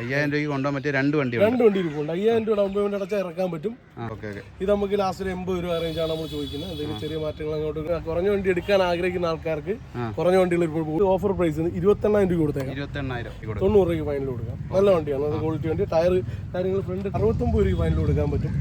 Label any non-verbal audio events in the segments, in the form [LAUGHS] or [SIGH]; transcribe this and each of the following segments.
അയ്യായിരം രൂപയ്ക്ക് കൊണ്ടുപോകാൻ പറ്റിയ രണ്ട് വണ്ടി രണ്ട് വണ്ടി ഇരിപ്പുണ്ട്. അയ്യായിരം രൂപ ഡൗൺ പേയ്മെന്റ് അടച്ചാൽ ഇറക്കാൻ പറ്റും. ഇത് നമുക്ക് ലാസ്റ്റ് ഒരു എൺപത് രൂപ റേഞ്ച് ആണ് നമ്മൾ ചോദിക്കുന്നത്. എന്തെങ്കിലും ചെറിയ മാറ്റങ്ങൾ അങ്ങോട്ട് കുറഞ്ഞ വണ്ടി എടുക്കാൻ ആഗ്രഹിക്കുന്ന ആൾക്കാർക്ക് കുറഞ്ഞ വണ്ടികൾ ഇപ്പോൾ ഓഫർ പ്രൈസ് ഇരുപത്തെണ്ണായിരം രൂപ കൊടുത്തേക്കാം. ഇരുപത്തെണ്ണായിരം തൊണ്ണൂറ് രൂപയ്ക്ക് ഫൈനൽ കൊടുക്കാം. നല്ല വണ്ടിയാണ്. അത് ക്വാളിറ്റി വണ്ടി. ടയർ കാര്യങ്ങൾ ഫ്രണ്ട് അറുപത്തൊമ്പത് രൂപ ഫൈനൽ കൊടുക്കാൻ പറ്റും.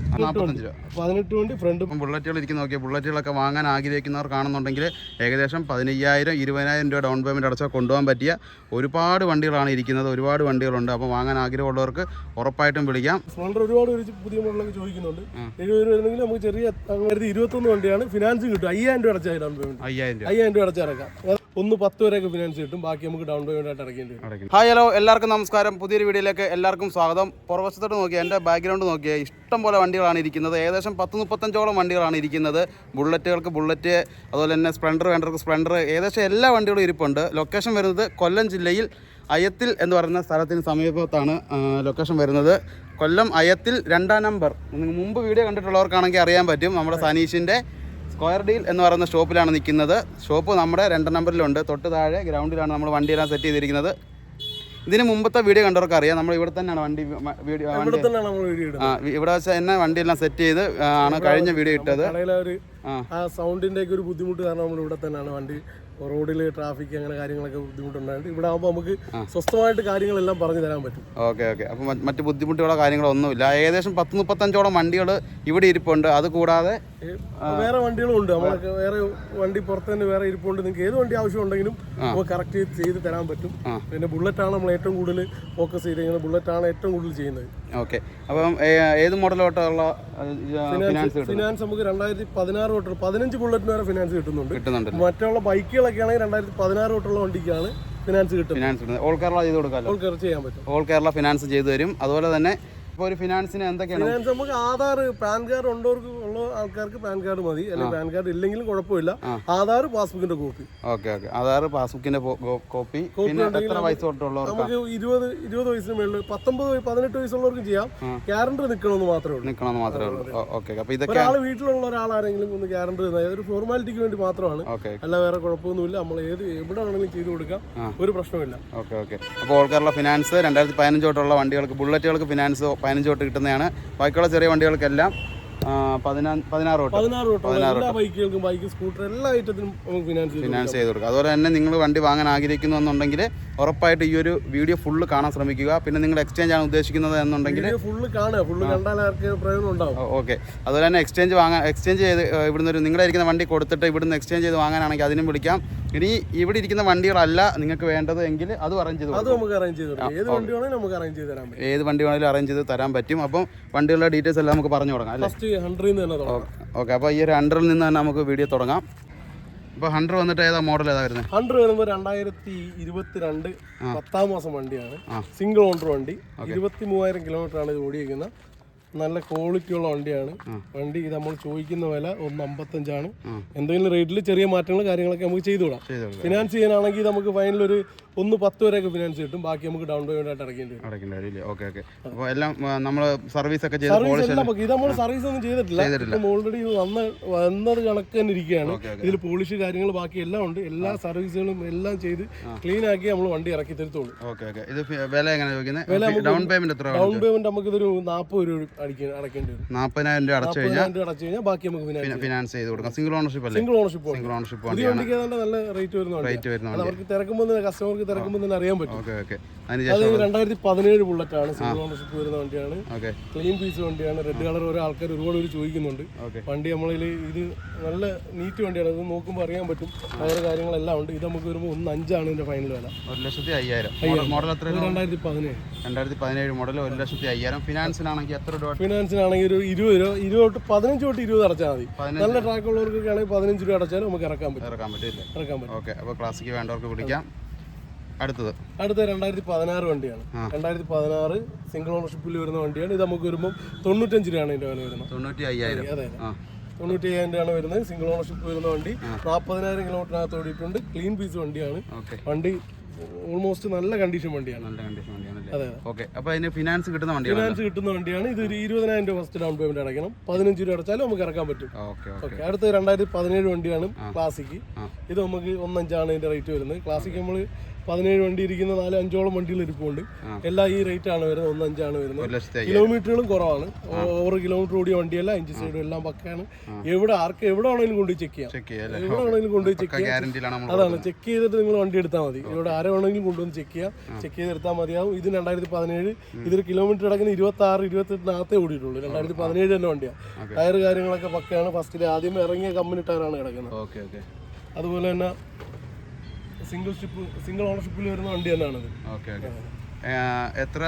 പതിനെട്ട് വണ്ടി ഫ്രണ്ട് ബുള്ളറ്റുകൾ ഇരിക്കുന്ന നോക്കിയാൽ ബുള്ളറ്റുകളൊക്കെ വാങ്ങാൻ ആഗ്രഹിക്കുന്നവർ കാണുന്നുണ്ടെങ്കിൽ ഏകദേശം പതിനയ്യായിരം ഇരുപതിനായിരം രൂപ ഡൗൺ പേയ്മെന്റ് അടച്ചാൽ കൊണ്ടുപോകാൻ പറ്റിയ ഒരുപാട് വണ്ടികളാണ് ഇരിക്കുന്നത്. ഒരുപാട് വണ്ടികളുണ്ട്. അപ്പോൾ വാങ്ങാൻ ആഗ്രഹമുള്ളവർക്ക് ഉറപ്പായിട്ടും വിളിക്കാം. സ്പ്ലണ്ടർ ഒരുപാട് പുതിയ മോഡലൊക്കെ ചോദിക്കുന്നുണ്ട്. എഴുപത് രൂപ വരുന്നെങ്കിൽ നമുക്ക് ചെറിയ ഇരുപത്തൊന്ന് വണ്ടിയാണ് ഫിനാൻസ് കിട്ടും. അയ്യായിരം രൂപ അടച്ചാൽ ഡൗൺ പേയ്മെന്റ് അയ്യായിരം രൂപ. അയ്യായിരം രൂപ അടച്ചാൽ ഇറക്കാം. ഒന്ന് പത്ത് വരെയൊക്കെ ഫിനാൻസ് കിട്ടും. ബാക്കി നമുക്ക് ഡൗൺ പേയ്മെന്റ് ആയിട്ട് അടക്കേണ്ടി വരും. Hi hello. എല്ലാവർക്കും നമസ്കാരം. പുതിയൊരു വീഡിയോയിലേക്ക് എല്ലാവർക്കും സ്വാഗതം. പുറവശത്തോട്ട് നോക്കിയാൽ എന്റെ ബാക്ക്ഗ്രൗണ്ട് നോക്കിയാൽ ഇഷ്ടം പോലെ വണ്ടികളാണ് ഇരിക്കുന്നത്. ഏകദേശം പത്ത് മുപ്പത്തഞ്ചോളം വണ്ടികളാണ് ഇരിക്കുന്നത്. ബുള്ളറ്റുകൾക്ക് ബുള്ളറ്റ് അതുപോലെ തന്നെ സ്പ്ലെൻഡർ വേണ്ടവർക്ക് സ്പ്ലെൻഡർ ഏകദേശം എല്ലാ വണ്ടികളും ഇരിപ്പുണ്ട്. ലൊക്കേഷൻ വരുന്നത് കൊല്ലം ജില്ലയിൽ അയത്തിൽ എന്ന് പറയുന്ന സ്ഥലത്തിന് സമീപത്താണ് ലൊക്കേഷൻ വരുന്നത്. കൊല്ലം അയത്തിൽ രണ്ടാം നമ്പർ. നിങ്ങൾ മുമ്പ് വീഡിയോ കണ്ടിട്ടുള്ളവർക്കാണെങ്കിൽ അറിയാൻ പറ്റും. നമ്മുടെ സനീഷിന്റെ സ്ക്വയർ ഡീൽ എന്ന് പറയുന്ന ഷോപ്പിലാണ് നിൽക്കുന്നത്. ഷോപ്പ് നമ്മുടെ രണ്ടാം നമ്പറിലുണ്ട്. തൊട്ട് താഴെ ഗ്രൗണ്ടിലാണ് നമ്മൾ വണ്ടിയെല്ലാം സെറ്റ് ചെയ്തിരിക്കുന്നത്. ഇതിന് മുമ്പത്തെ വീഡിയോ കണ്ടവർക്ക് അറിയാം നമ്മൾ ഇവിടെ തന്നെയാണ് വണ്ടി വീഡിയോ ഇവിടെ വെച്ച് തന്നെ വണ്ടിയെല്ലാം സെറ്റ് ചെയ്ത് ആണ് കഴിഞ്ഞ വീഡിയോ ഇട്ടത്. ആ. സൗണ്ടിന്റെ ഒക്കെ ഒരു ബുദ്ധിമുട്ട് കാരണം നമ്മൾ ഇവിടെ തന്നെയാണ്. വണ്ടി റോഡിൽ ട്രാഫിക് അങ്ങനെ കാര്യങ്ങളൊക്കെ ബുദ്ധിമുട്ടുണ്ടായിട്ട് ഇവിടെ ആകുമ്പോൾ നമുക്ക് സ്വസ്ഥമായിട്ട് കാര്യങ്ങളെല്ലാം പറഞ്ഞു തരാൻ പറ്റും. Okay okay. അപ്പം മറ്റ് ബുദ്ധിമുട്ടുകളോ കാര്യങ്ങളോ ഒന്നുമില്ല. ഏകദേശം പത്ത് മുപ്പത്തഞ്ചോളം വണ്ടികൾ ഇവിടെ ഇരിപ്പുണ്ട്. അത് കൂടാതെ വേറെ വണ്ടികളും ഉണ്ട്. നമ്മളൊക്കെ വേറെ വണ്ടി പുറത്ത് തന്നെ വേറെ ഇരിപ്പുണ്ട്. നിങ്ങൾക്ക് ഏത് വണ്ടി ആവശ്യം ഉണ്ടെങ്കിലും നമുക്ക് കറക്റ്റ് ചെയ്ത് തരാൻ പറ്റും. പിന്നെ ബുള്ളറ്റ് ആണ് നമ്മൾ ഏറ്റവും കൂടുതൽ ഫോക്കസ് ചെയ്തിരിക്കുന്നത്. ബുള്ളറ്റ് ആണ് ഏറ്റവും കൂടുതൽ ചെയ്യുന്നത്. ഓക്കെ. അപ്പം ഏത് മോഡലോട്ടുള്ള ഫിനാൻസ് ഫിനാൻസ് നമുക്ക് രണ്ടായിരത്തി പതിനാറ് തൊട്ട് പതിനഞ്ച് ബുള്ളറ്റിന് വരെ ഫിനാൻസ് കിട്ടുന്നുണ്ട്. കിട്ടുന്നുണ്ട്. മറ്റുള്ള ബൈക്കുകളൊക്കെ ആണെങ്കിൽ രണ്ടായിരത്തി പതിനാറ് തൊട്ടുള്ള വണ്ടിക്കാണ് ഫിനാൻസ് കിട്ടുന്നത്. ഫിനാൻസ് ഓൾ കേരള ചെയ്ത് കൊടുക്കാം ഓൾ കേരള ചെയ്യാൻ പറ്റും. ഓൾ കേരള ഫിനാൻസ് ചെയ്തു തരും. അതുപോലെ തന്നെ ഇപ്പോൾ ഒരു ഫിനാൻസിന് എന്തൊക്കെയാണ്? ഫിനാൻസ് നമുക്ക് ആധാർ പാൻ കാർഡ് ഉള്ളവർക്ക് ഉള്ള ആൾക്കാർക്ക് പാൻ കാർഡ് മതി. അല്ലെങ്കിൽ പാൻ കാർഡ് ഇല്ലെങ്കിലും കുഴപ്പമില്ല. ആധാർ പാസ്ബുക്കിന്റെ കോപ്പി. Okay okay. ആധാർ പാസ്ബുക്കിന്റെ കോപ്പി. പിന്നെ എത്ര വയസ്സ് തൊട്ടുള്ളവർക്ക് നമുക്ക് ഇരുപത് ഇരുപത് വയസ്സിന് മേളിൽ പത്തൊമ്പത് പതിനെട്ട് വയസ്സുള്ളവർക്കും ചെയ്യാം. ക്യാരണ്ടർ നിൽക്കണമെന്ന് മാത്രമേ ഉള്ളൂ. നിൽക്കണമെന്ന് മാത്രമേ ഉള്ളൂ. ഓക്കെ. അപ്പൊ ഇതൊക്കെ ഒരാൾ വീട്ടിലുള്ള ഒരാളാരെങ്കിലും ഒന്ന് ഗ്യാരണ്ടർ ഒരു ഫോർമാലിറ്റിക്ക് വേണ്ടി മാത്രമാണ്. അല്ല വേറെ കുഴപ്പമൊന്നുമില്ല. നമ്മൾ ഏത് എവിടെ ആണെങ്കിലും ചെയ്തു കൊടുക്കാം. ഒരു പ്രശ്നമില്ല ഓക്കെ ഓക്കെ. അപ്പോൾ ഓൾ കേരള ഫിനാൻസ് രണ്ടായിരത്തി പതിനഞ്ച് തൊട്ടുള്ള വണ്ടികൾക്ക് ബുള്ളറ്റുകൾക്ക് ഫിനാൻസ് പതിനഞ്ച് തൊട്ട് കിട്ടുന്നതാണ്. ബാക്കിയുള്ള ചെറിയ വണ്ടികൾക്കെല്ലാം പതിനാറ് തൊട്ട്. പതിനാറ് ബൈക്കുകൾക്കും ബൈക്ക് സ്കൂട്ടർ എല്ലാ ഐറ്റത്തിനും ഫിനാൻസ് ചെയ്തു കൊടുക്കുക അതുപോലെ തന്നെ നിങ്ങൾ വണ്ടി വാങ്ങാൻ ആഗ്രഹിക്കുന്നു എന്നുണ്ടെങ്കിൽ ഉറപ്പായിട്ട് ഈ ഒരു വീഡിയോ ഫുള്ള് കാണാൻ ശ്രമിക്കുക. പിന്നെ നിങ്ങൾ എക്സ്ചേഞ്ച് ആണ് ഉദ്ദേശിക്കുന്നത് എന്നുണ്ടെങ്കിൽ വീഡിയോ ഫുള്ള് കാണുക. ഫുള്ള് കണ്ടാൽ ആർക്ക് പ്രയോജനം ഉണ്ടാവും. ഓക്കെ. അതുപോലെ തന്നെ എക്സ്ചേഞ്ച് വാങ്ങാൻ എക്സ്ചേഞ്ച് ചെയ്ത് ഇവിടുന്ന് ഒരു നിങ്ങളുടെ വണ്ടി കൊടുത്തിട്ട് ഇവിടുന്ന് എക്സ്ചേഞ്ച് ചെയ്ത് വാങ്ങാനാണെങ്കിൽ അതിനും വിളിക്കാം. ഇനി ഇവിടെ ഇരിക്കുന്ന വണ്ടികളല്ല നിങ്ങൾക്ക് വേണ്ടത് എങ്കിൽ അത് അറേഞ്ച് ചെയ്ത് അത് നമുക്ക് അറേഞ്ച് ചെയ്ത് ഏത് വണ്ടി വേണമെങ്കിലും നമുക്ക് അറേഞ്ച് ചെയ്ത് തരാൻ പറ്റും. ഏത് വണ്ടി വേണമെങ്കിലും അറേഞ്ച് ചെയ്ത് തരാൻ പറ്റും. അപ്പം വണ്ടികളുടെ ഡീറ്റെയിൽസ് എല്ലാം നമുക്ക് പറഞ്ഞു തുടങ്ങാം അല്ലേ? ഫസ്റ്റ് ഹൺഡ്രഡിൽ നിന്ന് തന്നെ ഓക്കെ. അപ്പോൾ ഈ ഒരു ഹൺഡ്രഡിൽ നിന്ന് തന്നെ നമുക്ക് വീഡിയോ തുടങ്ങാം. ഇപ്പോൾ ഹൺഡ്രഡ് വന്നിട്ട് ഏതാ മോഡൽ ഏതാ വരുന്നത് ഹൺഡ്രഡ് വരുമ്പോൾ രണ്ടായിരത്തി ഇരുപത്തിരണ്ട് പത്താം മാസം വണ്ടിയാണ്. സിംഗിൾ ഓണർ വണ്ടി. ഇരുപത്തി മൂവായിരം കിലോമീറ്റർ ആണ് ഇത് ഓടിയിരിക്കുന്നത്. നല്ല ക്വാളിറ്റി ഉള്ള വണ്ടിയാണ്. വണ്ടി ഇത് നമ്മൾ ചോദിക്കുന്ന വില ഒന്ന് അമ്പത്തഞ്ചാണ്. എന്തെങ്കിലും റേറ്റിൽ ചെറിയ മാറ്റങ്ങൾ കാര്യങ്ങളൊക്കെ നമുക്ക് ചെയ്തു വിടാം ഫിനാൻസ് ചെയ്യാനാണെങ്കിൽ നമുക്ക് ഫൈനൽ ഒരു ഒന്ന് പത്ത് വരെയൊക്കെ ഫിനാൻസ് കിട്ടും. ബാക്കി നമുക്ക് ഡൗൺ പേയ്മെന്റ് ആയിട്ട് അടക്കേണ്ടി വരും. എല്ലാം നമ്മൾ സർവീസ് ഒക്കെ ചെയ്ത് ഇത് നമ്മൾ സർവീസ് ഒന്നും ചെയ്തിട്ടില്ല. ഓൾറെഡി വന്ന വന്നത് കണക്ക് തന്നെ ഇരിക്കുകയാണ്. ഇതിൽ പോളിഷ് കാര്യങ്ങൾ ബാക്കി എല്ലാം ഉണ്ട്. എല്ലാ സർവീസുകളും എല്ലാം ചെയ്ത് ക്ലീൻ ആക്കി നമ്മൾ വണ്ടി ഇറക്കി തരത്തുള്ളൂ. വില എങ്ങനെ ഡൗൺ പേയ്മെന്റ് ഡൗൺ പേയ്മെന്റ് നമുക്ക് ഇതൊരു നാൽപ്പത് രൂപ അടയ്ക്കേണ്ടി വരും. നാൽപ്പതിനായിരം രൂപ അടച്ചു കഴിഞ്ഞാൽ അടച്ചു കഴിഞ്ഞാൽ ബാക്കി നമുക്ക് ഫിനാൻസ് ചെയ്ത് കൊടുക്കാം. സിംഗിൾ ഓണർഷിപ്പ് അല്ലേ? സിംഗിൾ ഓണർഷിപ്പ് സിംഗിൾ ഓണർഷിപ്പ് വണ്ടിക്ക് നല്ല റേറ്റ് വരുന്ന റേറ്റ് വരുന്ന അവർക്ക് തിരക്കുമ്പോൾ തന്നെ കസ്റ്റമർക്ക് തിരക്കുമ്പോൾ തന്നെ അറിയാൻ പറ്റും. ഓക്കെ ഓക്കെ അതിന് അത് രണ്ടായിരത്തി പതിനേഴ് ബുള്ളറ്റ് ആണ് സിംഗിൾ ഓണർഷിപ്പ് വരുന്ന വണ്ടിയാണ്. ക്ലീൻ പീസ് വണ്ടിയാണ്. റെഡ് കളർ ഓരോ ആൾക്കാർ ഒരുപാട് പേര് ചോദിക്കുന്നുണ്ട്. വണ്ടി നമ്മളിൽ ഇത് നല്ല നീറ്റ് വണ്ടിയാണ്. ഇത് നോക്കുമ്പോൾ അറിയാൻ പറ്റും. വേറെ കാര്യങ്ങളെല്ലാം ഉണ്ട്. ഇത് നമുക്ക് വരുമ്പോൾ ഒന്ന് അഞ്ചാണ് ഇതിന്റെ ഫൈനൽ വില. ഒരു ലക്ഷത്തി അയ്യായിരം. മോഡൽ എത്ര രണ്ടായിരത്തി പതിനേഴ് രണ്ടായിരത്തി പതിനേഴ് മോഡൽ ഒരു ലക്ഷത്തി അയ്യായിരം. ഫിനാൻസിനാണെങ്കിൽ എത്ര രൂപ ഫിനാൻസിനാണെങ്കിൽ ഒരു ഇരുപത് രൂപ ഇരുപത് തൊട്ട് പതിനഞ്ച് തൊട്ട് ഇരുപത് അടച്ചാൽ മതി. നല്ല ട്രാക്ക് ഉള്ളവർക്കൊക്കെ ആണെങ്കിൽ പതിനഞ്ച് രൂപ അടച്ചാലും നമുക്ക് ഇറക്കാൻ പറ്റും. ഇറക്കാൻ പറ്റില്ല ഇറക്കാൻ പറ്റും. ഓക്കെ അപ്പോൾ ക്ലാസ്സിക്ക് വേണ്ടവർക്ക് വിളിക്കാം. അടുത്തത്. അടുത്ത രണ്ടായിരത്തി പതിനാറ് വണ്ടിയാണ്. രണ്ടായിരത്തി പതിനാറ് സിംഗിൾ ഓണർഷിപ്പിൽ വരുന്ന വണ്ടിയാണ്. ഇത് നമുക്ക് വരുമ്പോൾ തൊണ്ണൂറ്റഞ്ച് രൂപയാണ് ഇതിന്റെ വില വരുന്നത്. തൊണ്ണൂറ്റി അയ്യായിരം അതെ. തൊണ്ണൂറ്റി അയ്യായിരം രൂപയാണ് വരുന്നത്. സിംഗിൾ ഓണർഷിപ്പ് വരുന്ന വണ്ടി. നാൽപ്പതിനായിരം കിലോമീറ്ററിനകത്ത് ഓടിയിട്ടുണ്ട് ക്ലീൻ പീസ് വണ്ടിയാണ്. വണ്ടി ഓൾമോസ്റ്റ് നല്ല കണ്ടീഷൻ വണ്ടിയാണ്. നല്ല കണ്ടീഷൻ വണ്ടിയാണല്ലേ അതെ ഓക്കെ അപ്പോൾ അതിന് ഫിനാൻസ് കിട്ടുന്ന വണ്ടിയാണ് ഫിനാൻസ് കിട്ടുന്ന വണ്ടിയാണ്. ഇത് ഒരു ഇരുപതിനായിരം രൂപ ഫസ്റ്റ് ഡൗൺ പേയ്മെന്റ് അടയ്ക്കണം. പതിനഞ്ച് രൂപ അടച്ചാലും നമുക്ക് ഇറക്കാൻ പറ്റും. ഓക്കെ ഓക്കെ അടുത്ത രണ്ടായിരത്തി പതിനേഴ് വണ്ടിയാണ് ക്ലാസിക് ഇത് നമുക്ക് ഒന്നഞ്ചാണ് ഇതിന്റെ റേറ്റ് വരുന്നത്. ക്ലാസിക് നമ്മൾ പതിനേഴ് വണ്ടി ഇരിക്കുന്ന നാല് അഞ്ചോളം വണ്ടികൾ ഇരിപ്പുണ്ട്. എല്ലാം ഈ റേറ്റ് ആണ് വരുന്നത്. ഒന്ന് അഞ്ചാണ് വരുന്നത്. കിലോമീറ്ററുകളും കുറവാണ്. ഓവർ കിലോമീറ്റർ ഓടിയ വണ്ടിയല്ല അഞ്ച് സൈഡും എല്ലാം പക്കയാണ്. എവിടെ ആർക്ക് എവിടെ ആണെങ്കിലും കൊണ്ടുപോയി ചെക്ക് ചെയ്യാം. എവിടെ ആണെങ്കിലും കൊണ്ടുപോയി ചെക്ക് ചെയ്യാം. അതാണ്. ചെക്ക് ചെയ്തിട്ട് നിങ്ങൾ വണ്ടി എടുത്താൽ മതി. ഇവിടെ ആരെ വേണമെങ്കിലും കൊണ്ടുവന്ന് ചെക്ക് ചെയ്യാം. ചെക്ക് ചെയ്തെടുത്താൽ മതിയാവും. ഇത് രണ്ടായിരത്തി പതിനേഴ്. ഇതിൽ കിലോമീറ്റർ അടങ്ങി ഇരുപത്തി ആറ് ഇരുപത്തെട്ടിനകത്തേ ഓടിയിട്ടുള്ളൂ. രണ്ടായിരത്തി പതിനേഴ് തന്നെ വണ്ടിയാണ് ടയർ കാര്യങ്ങളൊക്കെ പക്കയാണ്. ഫസ്റ്റിൽ ആദ്യം ഇറങ്ങിയ കമ്പനി ടയറാണ് കിടക്കുന്നത്. അതുപോലെ തന്നെ സിംഗിൾ ഷിപ്പ് സിംഗിൾ ഓണർഷിപ്പിൽ വരുന്ന വണ്ടി തന്നെയാണ് ഓക്കെ ഓക്കെ. എത്ര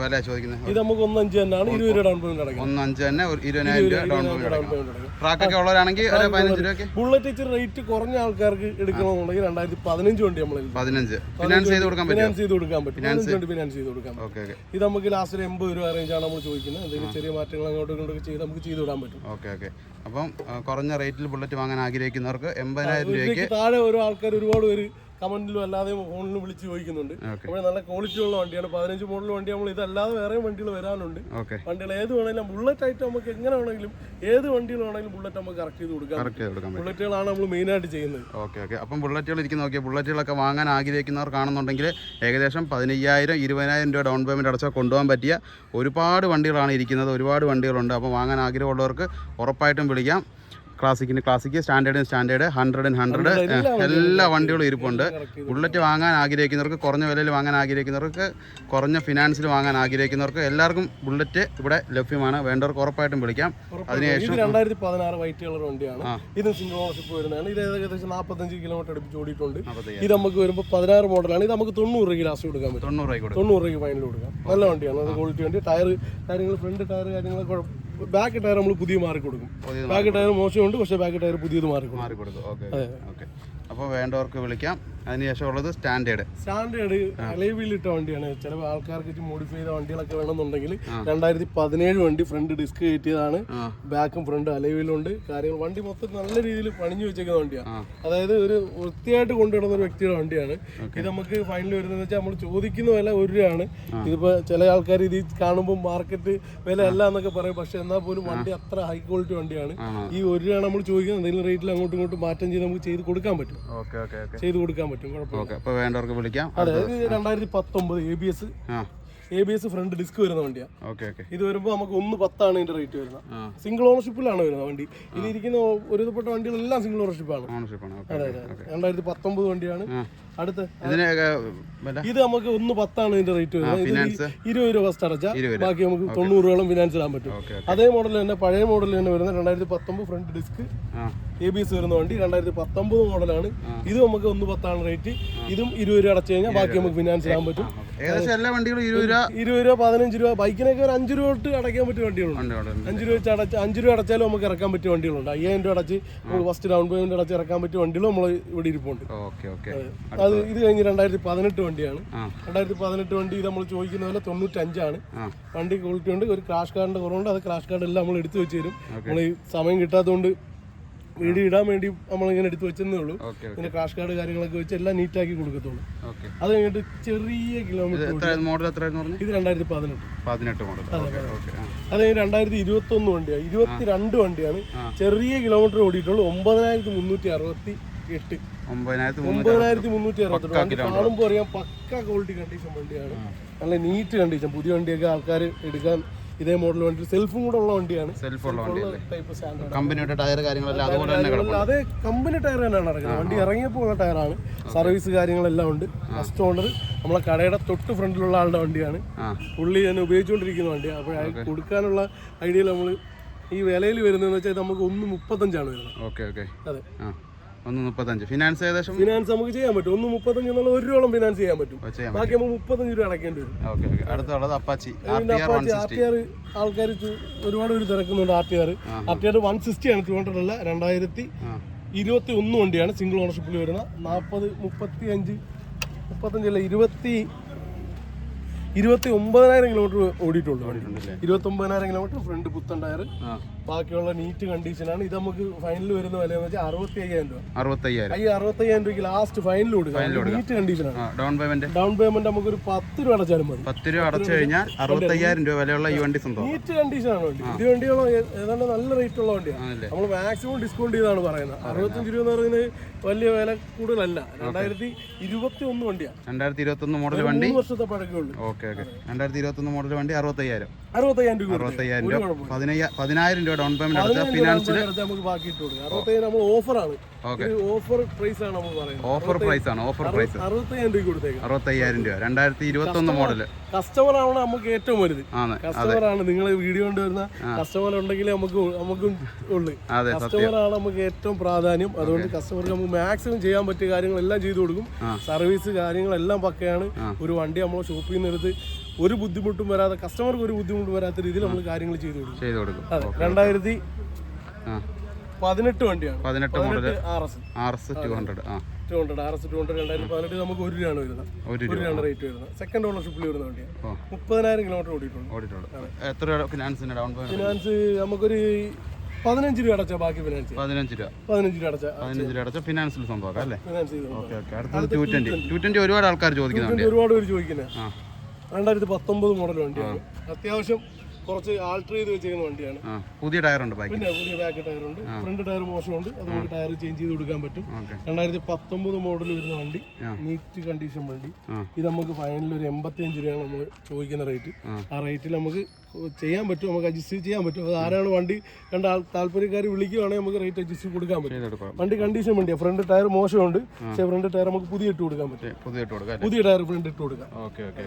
വില ചോദിക്കുന്നത് ഇത് നമുക്ക് ഒന്നഞ്ച് തന്നെയാണ് ഇരുപത് രൂപ ഡൗൺ പേയ്മെന്റ് ഒന്നഞ്ച് തന്നെ ഇരുപതിനായിരം രൂപ ഡൗൺ പേയ്മെന്റ് അടയ്ക്കണം. ട്രാക്കൊക്കെ ഉള്ളവരാണെങ്കിൽ ഒരു പതിനഞ്ച് രൂപയ്ക്ക്? ബുള്ളറ്റ് ഇച്ചിരി റേറ്റ് കുറഞ്ഞ ആൾക്കാർക്ക് എടുക്കണമെന്നുണ്ടെങ്കിൽ രണ്ടായിരത്തി പതിനഞ്ച് വണ്ടി നമ്മൾ പതിനഞ്ച്. ഫിനാൻസ് ചെയ്ത് കൊടുക്കാൻ പറ്റുമോ? ഫിനാൻസ് ചെയ്ത് കൊടുക്കാൻ പറ്റും. പതിനഞ്ച് വണ്ടി ഫിനാൻസ് ചെയ്ത് കൊടുക്കാൻ പറ്റും. ഓക്കെ ഇത് നമുക്ക് ലാസ്റ്റ് ഒരു എൺപത് രൂപ റേഞ്ചാണ് നമ്മൾ ചോദിക്കുന്നത് എന്തെങ്കിലും ചെറിയ മാറ്റങ്ങൾ അങ്ങോട്ടും ഇങ്ങോട്ടൊക്കെ ചെയ്ത് നമുക്ക് ചെയ്ത് വിടാൻ പറ്റും. Okay okay. അപ്പം കുറഞ്ഞ റേറ്റിൽ ബുള്ളറ്റ് വാങ്ങാൻ ആഗ്രഹിക്കുന്നവർക്ക് എൺപതിനായിരം രൂപയ്ക്ക് താഴെ ഓരോ ആൾക്കാർ ഒരുപാട് പേര് കമന്റിലും അല്ലാതെ ഫോണിലും വിളിച്ച് ചോദിക്കുന്നുണ്ട്. അപ്പോൾ നല്ല ക്വാളിറ്റി ഉള്ള വണ്ടിയാണ്. പതിനഞ്ച് മോഡൽ വണ്ടി നമ്മൾ ഇതല്ലാതെ വേറെ വണ്ടികൾ വരാനുണ്ട്. വണ്ടികൾ ഏത് വേണമെങ്കിലും ബുള്ളറ്റ് ആയിട്ട് നമുക്ക് എങ്ങനെ വേണമെങ്കിലും ഏത് വണ്ടികൾ വേണമെങ്കിലും ബുള്ളറ്റ് നമുക്ക് കറക്റ്റ് ചെയ്ത് കൊടുക്കാം. ബുള്ളറ്റുകളാണ് നമ്മൾ മെയിൻ ആയിട്ട് ചെയ്യുന്നത്. Okay okay. അപ്പം ബുള്ളറ്റുകൾ ഇരിക്കുന്ന നോക്കിയ ബുള്ളറ്റുകളൊക്കെ വാങ്ങാൻ ആഗ്രഹിക്കുന്നവർ കാണുന്നുണ്ടെങ്കിൽ ഏകദേശം പതിനയ്യായിരം ഇരുപതിനായിരം രൂപ ഡൗൺ പേയ്മെന്റ് അടച്ചാൽ കൊണ്ടുപോകാൻ പറ്റിയ ഒരുപാട് വണ്ടികളാണ് ഇരിക്കുന്നത്. ഒരുപാട് വണ്ടികളുണ്ട്. അപ്പോൾ വാങ്ങാൻ ആഗ്രഹമുള്ളവർക്ക് ഉറപ്പായിട്ടും വിളിക്കാം. ക്ലാസിക്കിന് ക്ലാസിക്ക് സ്റ്റാൻഡേർഡിന് സ്റ്റാൻഡേർഡ് ഹൺഡ്രഡിന് ഹൺഡ്രഡ് എല്ലാ വണ്ടികളും ഇരിപ്പുണ്ട്. ബുള്ളറ്റ് വാങ്ങാൻ ആഗ്രഹിക്കുന്നവർക്ക് കുറഞ്ഞ വിലയിൽ വാങ്ങാൻ ആഗ്രഹിക്കുന്നവർക്ക് കുറഞ്ഞ ഫിനാൻസിൽ വാങ്ങാൻ ആഗ്രഹിക്കുന്നവർക്ക് എല്ലാവർക്കും ബുള്ളറ്റ് ഇവിടെ ലഭ്യമാണ്. വേണ്ടവർക്ക് ഉറപ്പായിട്ടും വിളിക്കാം. അതിനുശേഷം രണ്ടായിരത്തി പതിനാറ് വൈറ്റ് കളർ വണ്ടിയാണ്. ഇത് സിംഗിൾ ഓണർഷിപ്പ് വരുന്നതാണ്. ഇത് ഏകദേശം നാൽപ്പത്തഞ്ച് കിലോമീറ്റർ അടുപ്പിച്ച് ഓടിയിട്ടുണ്ട്. ഇത് നമുക്ക് വരുമ്പോൾ പതിനാറ് മോഡലാണ് ഇത് നമുക്ക് തൊണ്ണൂറ് രൂപ ലാസ്റ്റ് കൊടുക്കാൻ പറ്റും. തൊണ്ണൂറ് രൂപ തൊണ്ണൂറ് രൂപയ്ക്ക് ഫൈനൽ കൊടുക്കാം. നല്ല വണ്ടിയാണ്. അത് ക്വാളിറ്റി വണ്ടി. ടയർ കാര്യങ്ങൾ ഫ്രണ്ട് ടയർ കാര്യങ്ങളൊക്കെ ബാക്ക് ടയർ നമ്മൾ പുതിയ മാറി കൊടുക്കും. ബാക്ക് ടയർ മോശമുണ്ട് പക്ഷേ ബാക്ക് ടയർ പുതിയത് മാറി കൊടുക്കും. മാറി കൊടുക്കും. Okay okay. അപ്പോൾ വേണ്ടവർക്ക് വിളിക്കാം. അതിനുശേഷം ഉള്ളത് സ്റ്റാൻഡേർഡ്. സ്റ്റാൻഡേർഡ് അലൈവിലിട്ട വണ്ടിയാണ്. ചില ആൾക്കാർക്ക് മോഡിഫൈ ചെയ്ത വണ്ടികളൊക്കെ വേണമെന്നുണ്ടെങ്കിൽ രണ്ടായിരത്തി പതിനേഴ് വണ്ടി ഫ്രണ്ട് ഡിസ്ക് കയറ്റിയതാണ്. ബാക്കും ഫ്രണ്ട് അലൈവിലുണ്ട് കാര്യങ്ങൾ വണ്ടി മൊത്തം നല്ല രീതിയിൽ പണിഞ്ഞു വെച്ചേക്കുന്ന വണ്ടിയാണ് അതായത് ഒരു വൃത്തിയായിട്ട് കൊണ്ടുവരുന്ന ഒരു വ്യക്തിയുടെ വണ്ടിയാണ്. ഇത് നമുക്ക് ഫൈനൽ വരുന്നത് വെച്ചാൽ നമ്മൾ ചോദിക്കുന്ന വില ഒരു രൂപയാണ് ഇതിപ്പോ ചില ആൾക്കാർ ഇത് കാണുമ്പോൾ മാർക്കറ്റ് വില അല്ല എന്നൊക്കെ പറയും. പക്ഷെ എന്നാൽ പോലും വണ്ടി അത്ര ഹൈ ക്വാളിറ്റി വണ്ടിയാണ്. ഈ ഒരു രൂപയാണ് നമ്മൾ ചോദിക്കുന്നത്. എന്തെങ്കിലും റേറ്റിൽ അങ്ങോട്ടും ഇങ്ങോട്ടും മാറ്റം ചെയ്ത് നമുക്ക് ചെയ്ത് കൊടുക്കാൻ പറ്റും. ചെയ്ത് കൊടുക്കാൻ പറ്റും. കുഴപ്പമില്ല. ഓക്കെ അപ്പോൾ വേണ്ടവർക്ക് വിളിക്കാം. അതെ ഇത് രണ്ടായിരത്തി പത്തൊമ്പത് എ ബി എസ് ആ. A B S front disc വരുന്ന വണ്ടിയാണ് ഓക്കെ ഓക്കെ ഇത് വരുമ്പോൾ നമുക്ക് ഒന്ന് പത്താണ് ഇതിന്റെ റേറ്റ് വരുന്നത്. സിംഗിൾ ഓണർഷിപ്പിലാണ് വരുന്നത് വണ്ടി. ഇതിരിക്കുന്ന ഒരുപെട്ട വണ്ടികളെല്ലാം സിംഗിൾ ഓണർഷിപ്പാണ് അതെ അതെ രണ്ടായിരത്തി പത്തൊമ്പത് വണ്ടിയാണ്. അടുത്ത് ഇത് നമുക്ക് ഒന്ന് പത്താണ് ഇതിന്റെ റേറ്റ് വരുന്നത്. ഇരുപത് രൂപ ഫസ്റ്റ് അടച്ചാൽ ബാക്കി നമുക്ക് തൊണ്ണൂറ് രൂപയോളം ഫിനാൻസ് ഇടാൻ പറ്റും. അതേ മോഡൽ തന്നെ പഴയ മോഡൽ തന്നെ വരുന്ന രണ്ടായിരത്തി പത്തൊമ്പത് front disc A B S വരുന്ന വണ്ടി രണ്ടായിരത്തി പത്തൊമ്പത് മോഡലാണ് ഇത് നമുക്ക് ഒന്ന് പത്താണ് റേറ്റ് ഇതും ഇരുപത് രൂപ അടച്ചു കഴിഞ്ഞാൽ ബാക്കി നമുക്ക് ഫിനാൻസ് ഇടാൻ പറ്റും. ഏകദേശം എല്ലാ വണ്ടികളും ഇരുപത് രൂപ. ഇരുപത് രൂപ പതിനഞ്ച് രൂപ. ബൈക്കിനൊക്കെ ഒരു അഞ്ച് രൂപ തൊട്ട് അടയ്ക്കാൻ പറ്റിയ വണ്ടികളുണ്ട്. അഞ്ച് രൂപ വെച്ച് അടച്ച് അഞ്ച് രൂപ അടച്ചാലും നമുക്ക് ഇറക്കാൻ പറ്റിയ വണ്ടികളുണ്ട്. അയ്യായിരം രൂപ അടച്ച് നമ്മൾ ഫസ്റ്റ് ഡൗൺ പേയ്മെന്റ് അടച്ച് ഇറക്കാൻ പറ്റിയ വണ്ടികളും നമ്മൾ ഇവിടെ ഇരിപ്പുണ്ട്. അത്. ഇത് കഴിഞ്ഞ് രണ്ടായിരത്തി പതിനെട്ട് വണ്ടിയാണ്. രണ്ടായിരത്തി പതിനെട്ട് വണ്ടി ഇത് നമ്മൾ ചോദിക്കുന്ന പോലെ തൊണ്ണൂറ്റഞ്ചാണ്. വണ്ടി ക്വാളിറ്റി ഉണ്ട് ഒരു ക്രാഷ് കാർഡിന്റെ കുറവുണ്ട്. അത് ക്രാഷ് കാർഡ് എല്ലാം നമ്മൾ എടുത്തു വെച്ച് തരും. നമ്മൾ ഈ സമയം കിട്ടാത്തതുകൊണ്ട് വീഡിയോ ഇടാൻ വേണ്ടി നമ്മളിങ്ങനെ എടുത്തു വെച്ചെന്നേ ഉള്ളൂ. പിന്നെ ക്രാഷ് കാർഡ് കാര്യങ്ങളൊക്കെ വെച്ച് എല്ലാം നീറ്റാക്കി കൊടുക്കത്തുള്ളൂ. അത് കഴിഞ്ഞിട്ട് ചെറിയ കിലോമീറ്റർ മോഡൽ ഇത് രണ്ടായിരത്തി പതിനെട്ട് പതിനെട്ട് മോഡൽ അത്. കഴിഞ്ഞ് രണ്ടായിരത്തി ഇരുപത്തി ഒന്ന് വണ്ടിയാണ്. ഇരുപത്തി രണ്ട് വണ്ടിയാണ് ചെറിയ കിലോമീറ്റർ ഓടിയിട്ടുള്ളൂ. ഒമ്പതിനായിരത്തി മുന്നൂറ്റി അറുപത്തി എട്ട് ഒമ്പതിനായിരത്തി മുന്നൂറ്റി അറുപത്തി മുന്നൂറ്റി അറുപത്തെട്ട് വണ്ടി കാണുമ്പോൾ അറിയാം പക്ക ക്വാളിറ്റി കണ്ടീഷൻ വണ്ടിയാണ്. നല്ല നീറ്റ് കണ്ടീഷൻ പുതിയ വണ്ടിയൊക്കെ ആൾക്കാർ എടുക്കാൻ ഇതേ മോഡൽ വണ്ടി. സെൽഫും കൂടെ ഉള്ള വണ്ടിയാണ്. സെൽഫ് ഉള്ള ടൈപ്പ് സ്റ്റാൻഡേർഡ് കമ്പനിയുടെ ടയർ കാര്യങ്ങളെല്ലാം അതുപോലെ തന്നെ കിടപ്പുണ്ട്. അത് കമ്പനി ടയർ തന്നെയാണ് ഇറങ്ങുന്നത് വണ്ടി ഇറങ്ങിയപ്പോൾ ഉള്ള ടയറാണ് സർവീസ് കാര്യങ്ങളെല്ലാം ഉണ്ട്. ഫസ്റ്റ് ഓണർ നമ്മളെ കടയുടെ തൊട്ട് ഫ്രണ്ടിലുള്ള ആളുടെ വണ്ടിയാണ്. പുള്ളി തന്നെ ഉപയോഗിച്ചുകൊണ്ടിരിക്കുന്ന വണ്ടിയാണ്. അപ്പോൾ കൊടുക്കാനുള്ള ഐഡിയയിൽ നമ്മൾ ഈ വിലയിൽ വരുന്നതെന്ന് വെച്ചാൽ നമുക്ക് ഒന്ന് മുപ്പത്തഞ്ചാണ് വരുന്നത്. ഓക്കെ ഓക്കെ അതെ. ഒന്ന് മുപ്പത്തഞ്ച്. ഫിനാൻസ് ഏകദേശം? ഫിനാൻസ് നമുക്ക് ചെയ്യാൻ പറ്റും. ഒന്ന് മുപ്പത്തഞ്ച് എന്നുള്ള ഒരു രൂപ ഫിനാൻസ് ചെയ്യാൻ പറ്റും. ബാക്കി നമുക്ക് മുപ്പത്തഞ്ച് രൂപ അടക്കേണ്ടി വരും. അടുത്തുള്ളത് അപ്പാച്ചി ആർ ടി ആർ ആൾക്കാർ ഒരുപാട് പേര് തിരക്കുന്നുണ്ട് R T R R T R one sixty ആണ് ടു ഹൺഡ്രഡ് അല്ല രണ്ടായിരത്തി ഇരുപത്തി ഒന്ന് വണ്ടിയാണ്. സിംഗിൾ ഓണർഷിപ്പിൽ വരുന്ന. നാൽപ്പത് മുപ്പത്തി അഞ്ച് മുപ്പത്തഞ്ചല്ല ഇരുപത്തി ഇരുപത്തി ഒമ്പതിനായിരം കിലോമീറ്റർ ഓടിയിട്ടുള്ളൂ വണ്ടി ഇരുപത്തി ഒമ്പതിനായിരം കിലോമീറ്റർ ഫ്രണ്ട് പുത്തൻ ടയർ ബാക്കിയുള്ള നീറ്റ് കണ്ടീഷനാണ് ഇത് നമുക്ക് ഫൈനൽ വരുന്ന വില എന്ന് വെച്ചാൽ അറുപത്തി അയ്യായിരം രൂപ അറുപത്തയ്യായിരം ഈ അറുപത്തി അയ്യായിരം രൂപയ്ക്ക് ലാസ്റ്റ് ഫൈനൽ കൊടുക്കുക നീറ്റ് കണ്ടീഷനാണ് ഡൗൺ പേയ്മെന്റ് ഡൗൺ പേയ്മെന്റ് നമുക്ക് ഒരു പത്ത് രൂപ അടച്ചാലും മതി. പത്ത് രൂപ അടച്ചു കഴിഞ്ഞാൽ അറുപത്തയ്യായിരം രൂപ വിലയുള്ള ഈ വണ്ടി സ്വന്തം. നീറ്റ് കണ്ടീഷനാണ് വണ്ടി. ഇത് വണ്ടികളോ ഏതാണ്ട് നല്ല റേറ്റ് ഉള്ള വണ്ടിയാണ് നമ്മൾ മാക്സിമം ഡിസ്കൗണ്ട് ചെയ്താണ് പറയുന്നത്. അറുപത്തഞ്ച് രൂപ എന്ന് പറയുന്നത് വലിയ വില കൂടുതലല്ല. രണ്ടായിരത്തി ഇരുപത്തി ഒന്ന് വണ്ടിയാണ് രണ്ടായിരത്തി ഇരുപത്തൊന്ന് മോഡൽ വണ്ടി. വർഷത്തെ പഴക്കേ ഉള്ളൂ ഓക്കെ ഓക്കെ. രണ്ടായിരത്തി ഇരുപത്തൊന്ന് മോഡൽ വണ്ടി അറുപത്തയ്യായിരം. അറുപത്തയ്യായിരം രൂപ. അറുപത്തയ്യായിരം രൂപ. പതിനായിരം രൂപ ഡൗൺ പേയ്മെന്റ് അടച്ചാൽ ഫിനാൻസിൽ നമുക്ക് ബാക്കി നമ്മൾ ഓഫറാണ് ഓക്കെ. ഓഫർ പ്രൈസ് ആണ് നമ്മൾ പറയുന്നത്. ഓഫർ പ്രൈസ് ആണ് ഓഫർ പ്രൈസ് അറുപത്തയ്യായിരം രൂപ കൊടുത്തേക്കാം. അറുപത്തയ്യായിരം രൂപ. രണ്ടായിരത്തി ഇരുപത്തൊന്ന് മോഡൽ കസ്റ്റമർ ആണ് നമുക്ക് ഏറ്റവും വലുത്. കസ്റ്റമർ ആണ്. നിങ്ങൾ വീഡിയോ കൊണ്ടുവരുന്ന കസ്റ്റമർ ഉണ്ടെങ്കിൽ നമുക്ക് നമുക്കും ഉള്ളു. കസ്റ്റമർ ആണ് നമുക്ക് ഏറ്റവും പ്രാധാന്യം. അതുകൊണ്ട് കസ്റ്റമർക്ക് നമുക്ക് മാക്സിമം ചെയ്യാൻ പറ്റിയ കാര്യങ്ങളെല്ലാം ചെയ്തു കൊടുക്കും. സർവീസ് കാര്യങ്ങളെല്ലാം പക്കയാണ്. ഒരു വണ്ടി നമ്മൾ ഷോപ്പിൽ നിന്ന് എടുത്ത് ഒരു ബുദ്ധിമുട്ടും വരാതെ കസ്റ്റമർക്ക് ഒരു ബുദ്ധിമുട്ടും വരാത്ത രീതിയിൽ നമ്മൾ കാര്യങ്ങൾ ചെയ്തു കൊടുക്കും. ചെയ്തു കൊടുക്കും. അതെ രണ്ടായിരത്തി പതിനെട്ട് വണ്ടിയാണ്. പതിനെട്ട് model R S R S two hundred ആ. Two hundred R S two hundred രണ്ടായിരത്തി പതിനെട്ട് നമുക്ക് ഒരു രൂപയാണ് വരുന്നത്. ഒരു രൂപയാണ് റേറ്റ് വരുന്നത്. സെക്കൻഡ് ഓണർഷിപ്പിൽ വരുന്ന വണ്ടിയാണ്. മുപ്പതിനായിരം കിലോമീറ്റർ ഓടിയിട്ടുണ്ട്. ഓടിയിട്ടുണ്ട്. എത്ര രൂപ ഫിനാൻസിന് ഡൗൺ പേയ്മെന്റ് ഫിനാൻസ് നമുക്കൊരു പതിനഞ്ച് രൂപ അടച്ച ബാക്കി ഫിനാൻസ് പതിനഞ്ച് രൂപ. പതിനഞ്ച് രൂപ അടച്ച പതിനഞ്ച് രൂപ അടച്ച ഫിനാൻസിൽ സ്വന്തമാക്കാം അല്ലേ? ഫിനാൻസ് ചെയ്തു ഓക്കെ ഓക്കെ. അടുത്തത് ടു ട്വന്റി ടു ട്വന്റി ഒരുപാട് ആൾക്കാർ ചോദിക്കുന്നുണ്ട് ഒരുപാട് പേര് ചോദിക്കുന്നത് ആ. രണ്ടായിരത്തി പത്തൊമ്പത് മോഡൽ വണ്ടിയാണ്. അത്യാവശ്യം കുറച്ച് ആൾട്ടർ ചെയ്ത് വെച്ചിരിക്കുന്ന വണ്ടിയാണ്. പുതിയ ടയർ ഉണ്ട് പിന്നെ പുതിയ ബാക്ക് ടയർ ഉണ്ട്. ഫ്രണ്ട് ടയർ മോശമുണ്ട്. അതുകൊണ്ട് ടയർ ചേഞ്ച് ചെയ്ത് കൊടുക്കാൻ പറ്റും. രണ്ടായിരത്തി പത്തൊമ്പത് മോഡൽ വരുന്ന വണ്ടി നീറ്റ് കണ്ടീഷൻ വണ്ടി. ഇത് നമുക്ക് ഫൈനലിൽ ഒരു എൺപത്തി അഞ്ച് രൂപയാണ് നമ്മൾ ചോദിക്കുന്ന റേറ്റ്. ആ. റേറ്റിൽ നമുക്ക് ചെയ്യാൻ പറ്റും നമുക്ക് അഡ്ജസ്റ്റ് ചെയ്യാൻ പറ്റും അത് ആരാണ് വണ്ടി കണ്ട ആൾ താല്പര്യക്കാർ വിളിക്കുകയാണെങ്കിൽ നമുക്ക് റേറ്റ് അഡ്ജസ്റ്റ് കൊടുക്കാൻ പറ്റും. വണ്ടി കണ്ടീഷൻ വേണ്ടിയാ. ഫ്രണ്ട് ടയർ മോശമുണ്ട്. പക്ഷേ ഫ്രണ്ട് ടയർ നമുക്ക് പുതിയ ഇട്ട് കൊടുക്കാൻ പറ്റും. പുതിയ ഇട്ട് കൊടുക്കാം പുതിയ ടയർ ഫ്രണ്ട് ഇട്ട് കൊടുക്കാം. ഓക്കെ ഓക്കെ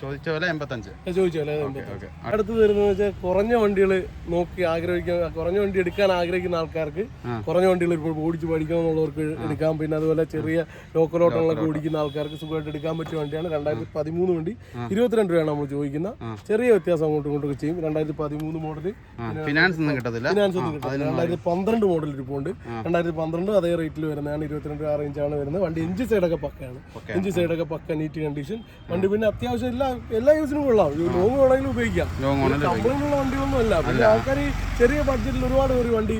ചോദിച്ച വില എൺപത്തഞ്ച്. ഞാൻ ചോദിച്ചാലേ ഓക്കെ ഓക്കെ. അടുത്ത് വരുന്നത് വെച്ചാൽ കുറഞ്ഞ വണ്ടികൾ നോക്കി ആഗ്രഹിക്കാൻ കുറഞ്ഞ വണ്ടി എടുക്കാൻ ആഗ്രഹിക്കുന്ന ആൾക്കാർക്ക് കുറഞ്ഞ വണ്ടികൾ ഇപ്പോൾ ഓടിച്ച് പഠിക്കണം എന്നുള്ളവർക്ക് എടുക്കാം. പിന്നെ അതുപോലെ ചെറിയ ലോക്കൽ ഓട്ടങ്ങളൊക്കെ ഓടിക്കുന്ന ആൾക്കാർക്ക് സുഖമായിട്ട് എടുക്കാൻ പറ്റിയ വണ്ടിയാണ്. രണ്ടായിരത്തി പതിമൂന്ന് വണ്ടി ഇരുപത്തിരണ്ട് രൂപയാണ് നമ്മൾ ചോദിക്കുന്ന ആ. ചെറിയ വ്യത്യാസം അങ്ങോട്ടും ഇങ്ങോട്ടും ചെയ്യും. രണ്ടായിരത്തി പതിമൂന്ന് മോഡൽ ഫിനാൻസ് ഒന്നും കിട്ടത്തില്ല. ഫിനാൻസ് ഒന്നും കിട്ടില്ല രണ്ടായിരത്തി പന്ത്രണ്ട് മോഡൽ ഇരിപ്പുണ്ട് രണ്ടായിരത്തി പന്ത്രണ്ട് അതേ റേറ്റിൽ വരുന്നതാണ്. ഇരുപത്തിരണ്ട് ആ റേഞ്ചാണ് വരുന്നത്. വണ്ടി എഞ്ചി സൈഡൊക്കെ പക്കയാണ്. എഞ്ചി സൈഡൊക്കെ പക്ക നീറ്റ് കണ്ടീഷൻ വണ്ടി പിന്നെ അത്യാവശ്യം എല്ലാ എല്ലാ യൂസിനും കൊള്ളാം. ലോങ് വേണമെങ്കിലും ഉപയോഗിക്കാം. കമ്പനിയുള്ള വണ്ടിയൊന്നും അല്ല. പിന്നെ ആൾക്കാർ ചെറിയ ബഡ്ജറ്റിൽ ഒരുപാട് ഒരു വണ്ടി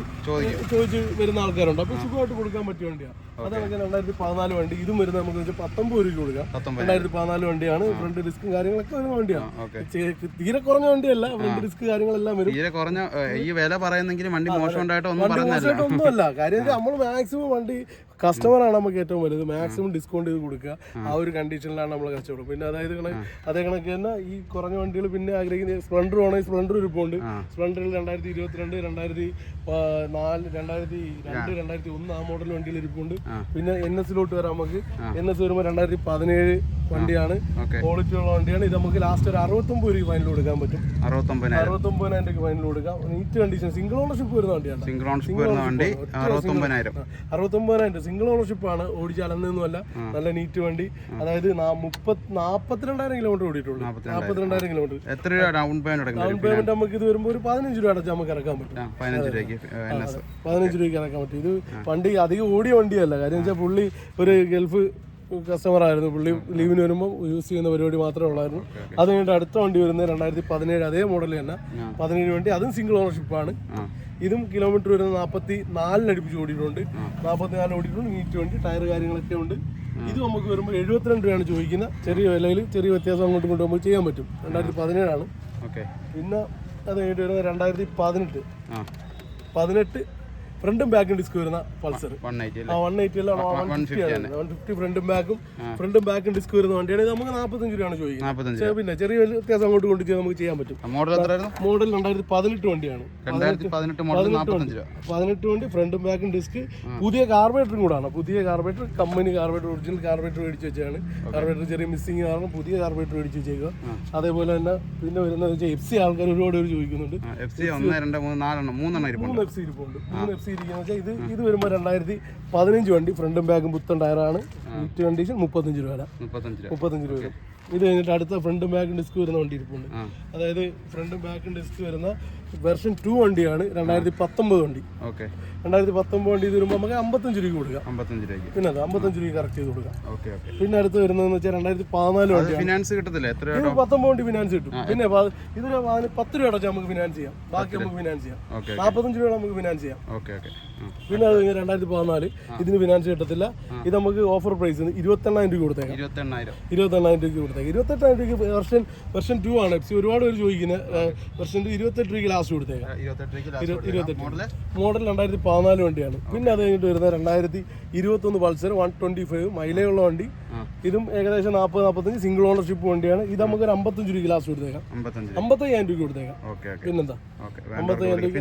ചോദിച്ച് വരുന്ന ആൾക്കാരുണ്ട്. അപ്പൊ സുഖമായിട്ട് കൊടുക്കാൻ പറ്റിയ വണ്ടിയാണ് അതാണ് രണ്ടായിരത്തി പതിനാല് വണ്ടി ഇതും വരുന്നത് നമുക്ക് പത്തൊമ്പത് രൂപ കൊടുക്കാം. രണ്ടായിരത്തി പതിനാല് വണ്ടിയാണ്. ഫ്രണ്ട് ഡിസ്കും കാര്യങ്ങളൊക്കെ വരുന്ന വണ്ടിയാണ് തീരെ കുറഞ്ഞ വണ്ടിയല്ല. റിസ്ക് ഡിസ്ക് കാര്യങ്ങളെല്ലാം വരും. തീരെ കുറഞ്ഞ ഈ വില പറയുന്നെങ്കിലും വണ്ടി മോശം ഉണ്ടായിട്ട് ഒന്നും അല്ല ഒന്നുമല്ല കാര്യം നമ്മൾ മാക്സിമം വണ്ടി കസ്റ്റമറാണ് നമുക്ക് ഏറ്റവും വലുത്. മാക്സിമം ഡിസ്കൗണ്ട് ചെയ്ത് കൊടുക്കുക. ആ ഒരു കണ്ടീഷനിലാണ് നമ്മൾ കച്ചവടം. പിന്നെ അതായത് കണക്ക് അതേ കണക്ക് തന്നെ ഈ കുറഞ്ഞ വണ്ടികൾ പിന്നെ ആഗ്രഹിക്കുന്ന സ്പ്ലണ്ടർ ആണെങ്കിൽ സ്പ്ലണ്ടർ ഇരിപ്പുണ്ട് ആ. സ്പ്ലെൻഡറിൽ രണ്ടായിരത്തി ഇരുപത്തിരണ്ട് രണ്ടായിരത്തി നാല് രണ്ടായിരത്തി രണ്ട് രണ്ടായിരത്തി ഒന്ന് ആ മോഡൽ വണ്ടിയിൽ ഇരിപ്പുണ്ട്. പിന്നെ എൻ എസിലോട്ട് വരാം നമുക്ക്. എൻ എസ് വരുമ്പോൾ രണ്ടായിരത്തി പതിനേഴ് വണ്ടിയാണ്. ക്വാളിറ്റി ഉള്ള വണ്ടിയാണ്. ഇത് നമുക്ക് ലാസ്റ്റ് ഒരു അറുപത്തൊമ്പത് രൂപ ഫൈനൽ കൊടുക്കാൻ പറ്റും. അറുപത്തൊമ്പതിനായിരം. അറുപത്തൊമ്പതിനായിരം രൂപ ഫൈനൽ കൊടുക്കാം. നീറ്റ് കണ്ടീഷൻ സിംഗിൾ ഓണർഷിപ്പ് വരുന്ന വണ്ടിയാണ്. സിംഗിൾ ഓണർഷിപ്പ് വരുന്ന വണ്ടി അറുപത്തൊമ്പതിനായിരം. അറുപത്തൊമ്പതിനായിരം. സിംഗിൾ ഓണർഷിപ്പ് ആണ് ഓടിച്ച് അലന്നൊന്നുമല്ല നല്ല നീറ്റ് വണ്ടി. അതായത് നാപ്പത്തിരണ്ടായിരം കിലോമീറ്റർ ഓടിയിട്ടുള്ളൂ. നാപ്പത്തിരണ്ടായിരം. കിലോമീറ്റർ എത്ര രൂപ ഡൗൺ പേയ്മെന്റ് ഡൗൺ പേയ്മെന്റ് നമുക്ക് ഇത് വരുമ്പോൾ ഒരു പതിനഞ്ച് രൂപ അടച്ചാൽ നമുക്ക് ഇറക്കാൻ പറ്റും. പതിനഞ്ച് രൂപയ്ക്ക് പതിനഞ്ച് രൂപയ്ക്ക് ഇറക്കാൻ പറ്റും. ഇത് വണ്ടി അധികം ഓടിയ വണ്ടിയല്ല. കാര്യം വെച്ചാൽ പുള്ളി ഒരു ഗൾഫ് കസ്റ്റമർ ആയിരുന്നു. പുള്ളി ലീവിന് വരുമ്പോൾ യൂസ് ചെയ്യുന്ന പരിപാടി മാത്രമേ ഉള്ളായിരുന്നു. അത് കഴിഞ്ഞിട്ട് അടുത്ത വണ്ടി വരുന്നത് രണ്ടായിരത്തി പതിനേഴ് അതേ മോഡൽ തന്നെ പതിനേഴ് വണ്ടി അതും സിംഗിൾ ഓണർഷിപ്പാണ് ഇതും കിലോമീറ്റർ വരുന്ന നാൽപ്പത്തി നാലിന് അടുപ്പിച്ച് ഓടിയിട്ടുണ്ട്. നാൽപ്പത്തി നാല് ഓടിയിട്ടുണ്ട്. നീറ്റ് വണ്ടി ടയർ കാര്യങ്ങളൊക്കെ ഉണ്ട്. ഇത് നമുക്ക് വരുമ്പോൾ എഴുപത്തിരണ്ട് രൂപയാണ് ചോദിക്കുന്നത് ചെറിയ വിലയിൽ ചെറിയ വ്യത്യാസം അങ്ങോട്ടും ഇങ്ങോട്ടും നമുക്ക് ചെയ്യാൻ പറ്റും. രണ്ടായിരത്തി പതിനേഴാണ് ഓക്കെ. പിന്നെ അത് കഴിഞ്ഞിട്ട് വരുന്നത് രണ്ടായിരത്തി പതിനെട്ട് പതിനെട്ട് ഫ്രണ്ടും ബാക്കും ഡിസ്ക് വരുന്ന പൾസർ. ആ വൺ എയ്റ്റി അല്ല? വൺ ഫിഫ്റ്റി ആണ്. വൺ ഫിഫ്റ്റി ഫ്രണ്ടും ബാക്കും ഫ്രണ്ടും ബാക്കും ഡിസ്ക് വരുന്ന വണ്ടിയാണ്. നമുക്ക് നാൽപ്പത്തഞ്ച് രൂപയാണ് ചോദിക്കുന്നത്. പിന്നെ ചെറിയ വ്യത്യാസം അങ്ങോട്ട് കൊണ്ട് നമുക്ക് ചെയ്യാൻ പറ്റും. മോഡൽ മോഡൽ രണ്ടായിരത്തി പതിനെട്ട് വണ്ടിയാണ്. പതിനെട്ട് വണ്ടി. ഫ്രണ്ടും ബാക്കും ഡിസ്ക്. പുതിയ കാർബേറ്ററും കൂടാണ്. പുതിയ carburettor company carburettor original carburettor മേടിച്ച് വെച്ചാണ് കാർബേറ്റർ ചെറിയ മിസ്സിങ് കാരണം പുതിയ കാർബേറ്റർ മേടിച്ച് വെച്ചേക്കുക അതേപോലെ തന്നെ പിന്നെ വരുന്നത് വെച്ചാൽ എഫ് സി ആൾക്കാർ ഒരുപാട് പേര് ചോദിക്കുന്നുണ്ട്. എഫ് സി ഒന്ന് രണ്ട് മൂന്ന് നാലെണ്ണം മൂന്നെണ്ണം ഇരിപ്പുണ്ട്. മൂന്ന് എഫ് സി ഇരിപ്പുണ്ട്. മൂന്ന് എഫ് സി ഇരിക്കുന്ന വെച്ചാൽ ഇത് ഇത് വരുമ്പോൾ രണ്ടായിരത്തി പതിനഞ്ച് വണ്ടി ഫ്രണ്ടും ബാഗും പുത്തൻ ടയറാണ് ഇറ്റ് കണ്ടീഷൻ മുപ്പത്തഞ്ച് രൂപ മുപ്പത്തഞ്ച് രൂപ. ഇത് കഴിഞ്ഞിട്ട് അടുത്ത ഫ്രണ്ടും ബാക്കും ഡിസ്ക് വരുന്ന വണ്ടി ഇരിപ്പുണ്ട് അതായത് ഫ്രണ്ടും ബാക്കും ഡിസ്ക് വരുന്ന വെർഷൻ ടു വണ്ടിയാണ്. രണ്ടായിരത്തി പത്തൊമ്പത് വണ്ടി. ഓക്കെ. രണ്ടായിരത്തി പത്തൊമ്പത് വണ്ടി ഇത് വരുമ്പോൾ നമുക്ക് അമ്പത്തഞ്ച് രൂപ കൊടുക്കാം. അമ്പത്തഞ്ച് രൂപ പിന്നെ അത് അമ്പത്തഞ്ച് രൂപ കറക്റ്റ് ചെയ്ത് കൊടുക്കാം. Okay okay. പിന്നെ അടുത്ത് വരുന്നതെന്ന് വെച്ചാൽ രണ്ടായിരത്തി പതിനാല് വണ്ടി ഫിനാൻസ് കിട്ടത്തില്ല? എത്ര പത്തൊമ്പത് വണ്ടി ഫിനാൻസ് കിട്ടും. പിന്നെ ഇതിന് പതിന- പത്ത് രൂപ അടച്ചാൽ നമുക്ക് ഫിനാൻസ് ചെയ്യാം. ബാക്കി നമുക്ക് ഫിനാൻസ് ചെയ്യാം. നാൽപ്പത്തഞ്ച് രൂപ നമുക്ക് ഫിനാൻസ് ചെയ്യാം. Okay okay. പിന്നെ അത് കഴിഞ്ഞാൽ രണ്ടായിരത്തി പതിനാല് ഇതിന് ഫിനാൻസ് കിട്ടത്തില്ല. ഇത് നമുക്ക് ഓഫർ പ്രൈസ് ഇരുപത്തെണ്ണായിരം രൂപ കൊടുത്തേക്കാം. ഇരുപത്തെണ്ണായിരം. ഇരുപത്തെണ്ണായിരം രൂപ കൊടുത്തേക്കാം. ഇരുപത്തെട്ടായിരം രൂപയ്ക്ക് വെർഷൻ വെർഷൻ ടു ആണ്. എഫ് സി ഒരുപാട് പേര് ചോദിക്കുന്നത് വെർഷൻ ടു ഇരുപത്തെട്ട് രൂപയ്ക്ക് ലാസ്റ്റ് കൊടുത്തേക്കാം. ഇരുപത്തെട്ട്. മോഡൽ രണ്ടായിരത്തി പതിനാല് വണ്ടിയാണ്. പിന്നെ അത് കഴിഞ്ഞിട്ട് വരുന്ന രണ്ടായിരത്തി ഇരുപത്തൊന്ന് പൾസർ വൺ ട്വന്റി ഫൈവ് മൈലേജുള്ള വണ്ടി. ഇതും ഏകദേശം നാൽപ്പത് നാൽപ്പത്തഞ്ച് സിംഗിൾ ഓണർഷിപ്പ് വണ്ടിയാണ്. ഇത് നമുക്ക് ഒരു അമ്പത്തഞ്ച് രൂപയ്ക്ക് ലാസ്റ്റ് കൊടുത്തേക്കാം. അമ്പത്തയ്യായിരം രൂപയ്ക്ക് കൊടുത്തേക്കാം. പിന്നെന്താ? അമ്പത്തയ്യായിരം രൂപ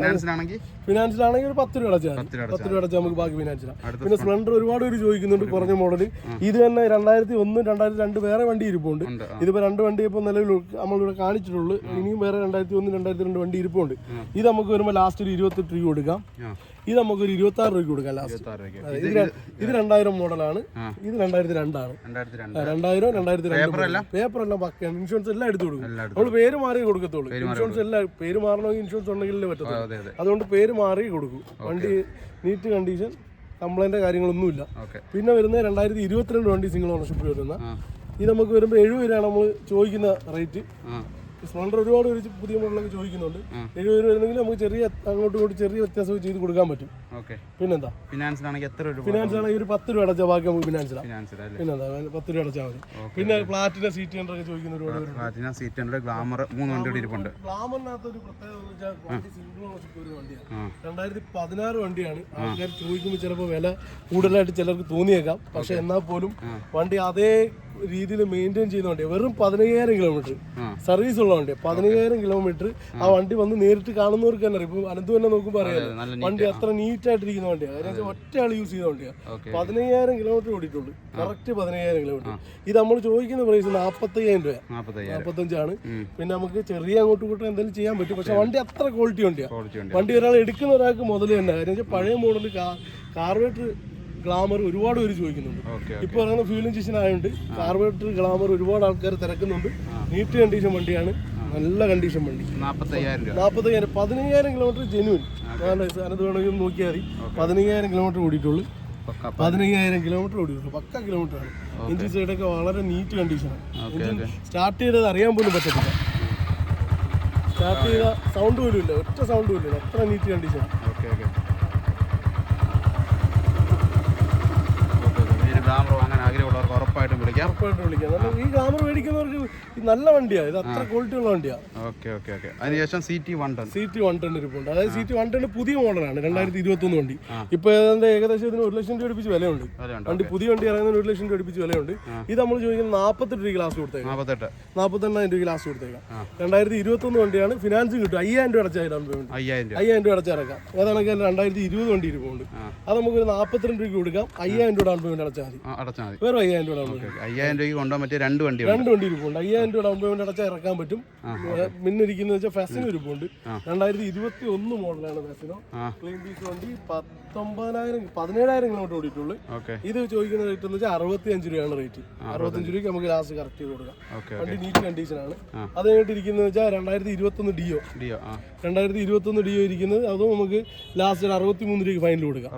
ഫിനാൻസിലാണെങ്കിൽ ഒരു പത്ത് രൂപ അടച്ചാൽ. പത്ത് രൂപ അടച്ചാൽ നമുക്ക് ബാക്കി ഫിനാൻസിലാണ് പിന്നെ സ്പ്ലെൻഡർ ഒരുപാട് പേര് ചോദിക്കുന്നുണ്ട് കുറഞ്ഞ മോഡൽ ഇത് തന്നെ രണ്ടായിരത്തി ഒന്ന് രണ്ടായിരത്തി രണ്ട് വേറെ വണ്ടി ഇരിപ്പുണ്ട്. ഇതിപ്പോ രണ്ട് വണ്ടി ഇപ്പോൾ നിലവിൽ നമ്മളിവിടെ കാണിച്ചിട്ടുള്ളൂ. ഇനിയും വേറെ രണ്ടായിരത്തി ഒന്ന് രണ്ടായിരത്തി രണ്ട് വണ്ടി ഇരിപ്പുണ്ട്. ഇത് നമുക്ക് വരുമ്പോൾ ലാസ്റ്റ് ഒരു ഇരുപത്തെട്ട് രൂപ കൊടുക്കാം. ഇത് നമുക്ക് ഒരു ഇരുപത്തി ആറ് രൂപ കൊടുക്കാം ലാസ്റ്റ് രൂപയ്ക്ക് ഇത് രണ്ടായിരം മോഡലാണ്. ഇത് രണ്ടായിരത്തി രണ്ടാണ് രണ്ടായിരം രണ്ടായിരത്തി? രണ്ട് പേപ്പർ എല്ലാം? പക്കയാണ്. ഇൻഷുറൻസ് എല്ലാം എടുത്തു കൊടുക്കും. നമ്മൾ പേര് മാറി കൊടുക്കത്തുള്ളൂ. ഇൻഷുറൻസ് എല്ലാം പേര് മാറണമെങ്കിൽ ഇൻഷുറൻസ് ഉണ്ടെങ്കിലേ പറ്റത്തുള്ളൂ. അതെ അതുകൊണ്ട് പേര് മാറി കൊടുക്കും. വണ്ടി നീറ്റ് കണ്ടീഷൻ കംപ്ലൈന്റ് കാര്യങ്ങളൊന്നുമില്ല. പിന്നെ വരുന്ന രണ്ടായിരത്തി ഇരുപത്തിരണ്ട് വണ്ടി സിംഗിൾ ഓണർഷിപ്പ് വരുന്ന ഇത് നമുക്ക് വരുമ്പോൾ എഴുപത് രൂപയാണ് നമ്മൾ ചോദിക്കുന്ന റേറ്റ്. സ്പ്ലണ്ടർ ഒരുപാട് ഒരു പുതിയ മോഡലൊക്കെ ചോദിക്കുന്നുണ്ട്. എഴുപത് രൂപ വരുന്നെങ്കിൽ നമുക്ക് ചെറിയ അങ്ങോട്ടും ഇങ്ങോട്ടും ചെറിയ വ്യത്യാസം ചെയ്ത് കൊടുക്കാൻ പറ്റും. പിന്നെന്താ? ഫിനാൻസ് ആണെങ്കിൽ എത്ര രൂപ ഫിനാൻസ് ആണെങ്കിൽ ഒരു പത്ത് രൂപ അടച്ചാൽ ബാക്കി നമുക്ക് ഫിനാൻസ് പിന്നെന്താ? പത്ത് രൂപ അടച്ചാൽ മതി. പിന്നെ പ്ലാറ്റിന സീറ്റ് ഒക്കെ ചോദിക്കുന്ന ഒരുപാട് പ്ലാറ്റിന സീറ്റ് ഹൺഡ്രഡ് ഗ്ലാമർ മൂന്ന് വണ്ടിയുടെ ഇരിപ്പുണ്ട്. ഗ്ലാമറിനകത്ത് ഒരു പ്രത്യേകത എന്ന് വെച്ചാൽ വണ്ടി സിംഗിൾ ഓണർഷിപ്പ് ഒരു വണ്ടിയാണ് രണ്ടായിരത്തി പതിനാറ് വണ്ടിയാണ്. ആൾക്കാർ ചോദിക്കുമ്പോൾ ചിലപ്പോൾ വില കൂടുതലായിട്ട് ചിലർക്ക് തോന്നിയേക്കാം. പക്ഷെ എന്നാൽ പോലും വണ്ടി അതേ രീതിയിൽ മെയിന്റെയിൻ ചെയ്യുന്ന വണ്ടിയാണ് വെറും പതിനയ്യായിരം കിലോമീറ്റർ സർവീസ് ഉള്ള വണ്ടിയാണ് പതിനയ്യായിരം കിലോമീറ്റർ ആ. വണ്ടി വന്ന് നേരിട്ട് കാണുന്നവർക്ക് തന്നെ അറിയാം. ഇപ്പം അനന്ത് തന്നെ നോക്കുമ്പോൾ അറിയാം വണ്ടി അത്ര നീറ്റ് ആയിട്ടിരിക്കുന്ന വണ്ടിയാണ് അതിനകത്ത് ഒറ്റ ആൾ യൂസ് ചെയ്ത വണ്ടിയാണ് പതിനയ്യായിരം കിലോമീറ്റർ ഓടിയിട്ടുള്ളൂ. കറക്റ്റ് പതിനയ്യായിരം കിലോമീറ്റർ ഇത് നമ്മൾ ചോദിക്കുന്ന പ്രൈസ് നാൽപ്പത്തയ്യായിരം രൂപ നാൽപ്പത്തഞ്ചാണ് പിന്നെ നമുക്ക് ചെറിയ അങ്ങോട്ട് ഇങ്ങോട്ടും എന്തെങ്കിലും ചെയ്യാൻ പറ്റും. പക്ഷെ വണ്ടി അത്ര ക്വാളിറ്റി വണ്ടിയാണ് വണ്ടി ഒരാൾ എടുക്കുന്ന ഒരാൾക്ക് മുതൽ തന്നെ. കാര്യം പഴയ മോഡൽ കാർബറേറ്റർ ഗ്ലാമർ ഒരുപാട് പേര് ചോദിക്കുന്നുണ്ട്. ഇപ്പൊ ഇപ്പോൾ ഇറങ്ങുന്ന ഫ്യൂലിംഗ് ഇഞ്ചക്ഷൻ ആയതുകൊണ്ട് കാർബറേറ്റർ ഗ്ലാമർ ഒരുപാട് ആൾക്കാർ തിരക്കുന്നുണ്ട്. നീറ്റ് കണ്ടീഷൻ വണ്ടിയാണ്. നല്ല കണ്ടീഷൻ വണ്ടി. നാൽപ്പത്തയ്യായിരം പതിനയ്യായിരം കിലോമീറ്റർ ജെനുവിൻ സ്ഥാനത്ത് വേണമെങ്കിൽ നോക്കിയാൽ മതി. പതിനയ്യായിരം കിലോമീറ്റർ ഓടിയിട്ടുള്ളൂ. പതിനയ്യായിരം കിലോമീറ്റർ ഓടിയിട്ടുള്ളൂ. പക്ക കിലോമീറ്റർ ആണ്. എഞ്ചിൻ സൈഡൊക്കെ വളരെ നീറ്റ് കണ്ടീഷനാണ് എഞ്ചിൻ സ്റ്റാർട്ട് ചെയ്തത് അറിയാൻ പോലും പറ്റത്തില്ല. സ്റ്റാർട്ട് ചെയ്ത സൗണ്ട് പോലും ഇല്ല. ഒറ്റ സൗണ്ട് പോലും ഇല്ല. അത്ര നീറ്റ് കണ്ടീഷൻ ഓക്കെ ഓക്കെ ആഗ്രഹമുള്ളവർക്ക് ഉറപ്പായിട്ടും വിളിക്കാം. ഉറപ്പായിട്ട് വിളിക്കാം. നല്ല ഈ ഗ്ലാമർ മേടിക്കുന്നവർക്ക് നല്ല വണ്ടിയാണ് ഇത് അത്ര ക്വാളിറ്റി ഉള്ള വണ്ടിയാണ് ഓക്കെ ഓക്കെ ഓക്കെ. അതിനുശേഷം C T one ten C T one ten ഇരിപ്പുണ്ട് അതായത് സി ടി വൺ ടെൻ പുതിയ മോഡലാണ് രണ്ടായിരത്തി ഇരുപത്തൊന്ന് വണ്ടി. ഇപ്പോൾ ഏതാണ്ട് ഏകദേശം ഇതിന് ഒരു ലക്ഷം രൂപ അടുപ്പിച്ച് വിലയുണ്ട്. വണ്ടി പുതിയ വണ്ടി ഇറങ്ങുന്ന ഒരു ലക്ഷം രൂപ അടുപ്പിച്ച് വിലയുണ്ട്. ഇത് നമ്മൾ ചോദിക്കുന്നത് നാൽപ്പത്തെട്ട് രൂപ ഗ്ലാസ് കൊടുത്തേക്കാം. നാൽപ്പത്തെട്ട് നാൽപ്പത്തെണ്ണായിരം രൂപ ഗ്ലാസ് കൊടുത്തേക്കാം. രണ്ടായിരത്തി ഇരുപത്തൊന്ന് വണ്ടിയാണ്. ഫിനാൻസ് കിട്ടും. അയ്യായിരം രൂപ അടച്ചാൽ ഡൗൺ പേയ്മെന്റ് അയ്യായിരം രൂപ. അടച്ചിറക്കാം ഏതാണെങ്കിൽ രണ്ടായിരത്തി ഇരുപത് വണ്ടി ഇരിപ്പുണ്ട്. അത് നമുക്ക് ഒരു നാൽപ്പത്തിരണ്ട് രൂപ കൊടുക്കാം. അയ്യായിരം രൂപ ഡൗൺ പേയ്മെന്റ് അടച്ചാൽ മതി. വെറും അയ്യായിരം രൂപ ഡൗൺ അയ്യായിരം രൂപയ്ക്ക് കൊണ്ടുപോകാൻ പറ്റിയ രണ്ട് വണ്ടി രണ്ട് വണ്ടി ഇരിപ്പുണ്ട്. അയ്യായിരം രൂപ ഡൗൺ പേയ്മെന്റ് അടച്ചാൽ ഇറക്കാൻ പറ്റും. മിന്നിരിക്കുന്ന വെച്ചാൽ ഫെസിന് ഇരിപ്പുണ്ട് രണ്ടായിരത്തി ഇരുപത്തി ഒന്ന് മോഡലാണ് ഫെസിനോ ക്ലീൻ പീസ് വണ്ടി പത്തൊമ്പതിനായിരം പതിനേഴായിരം കിലോമീറ്റർ ഓടിയിട്ടുള്ളൂ. ഇത് ചോദിക്കുന്ന റേറ്റ് എന്ന് വെച്ചാൽ അറുപത്തി അഞ്ച് രൂപയാണ് റേറ്റ് അറുപത്തഞ്ച് രൂപയ്ക്ക് നമുക്ക് ലാസ്റ്റ് കറക്റ്റ് ചെയ്ത് കൊടുക്കാം. വണ്ടി നീറ്റ് കണ്ടീഷനാണ് അത് കഴിഞ്ഞിട്ട് ഇരിക്കുന്നത് വെച്ചാൽ രണ്ടായിരത്തി ഇരുപത്തൊന്ന് ഡിയോ. രണ്ടായിരത്തി ഇരുപത്തൊന്ന് ഡിയോ ഇരിക്കുന്നത് അതും നമുക്ക് ലാസ്റ്റ് അറുപത്തി മൂന്ന് രൂപയ്ക്ക് ഫൈനൽ കൊടുക്കാം.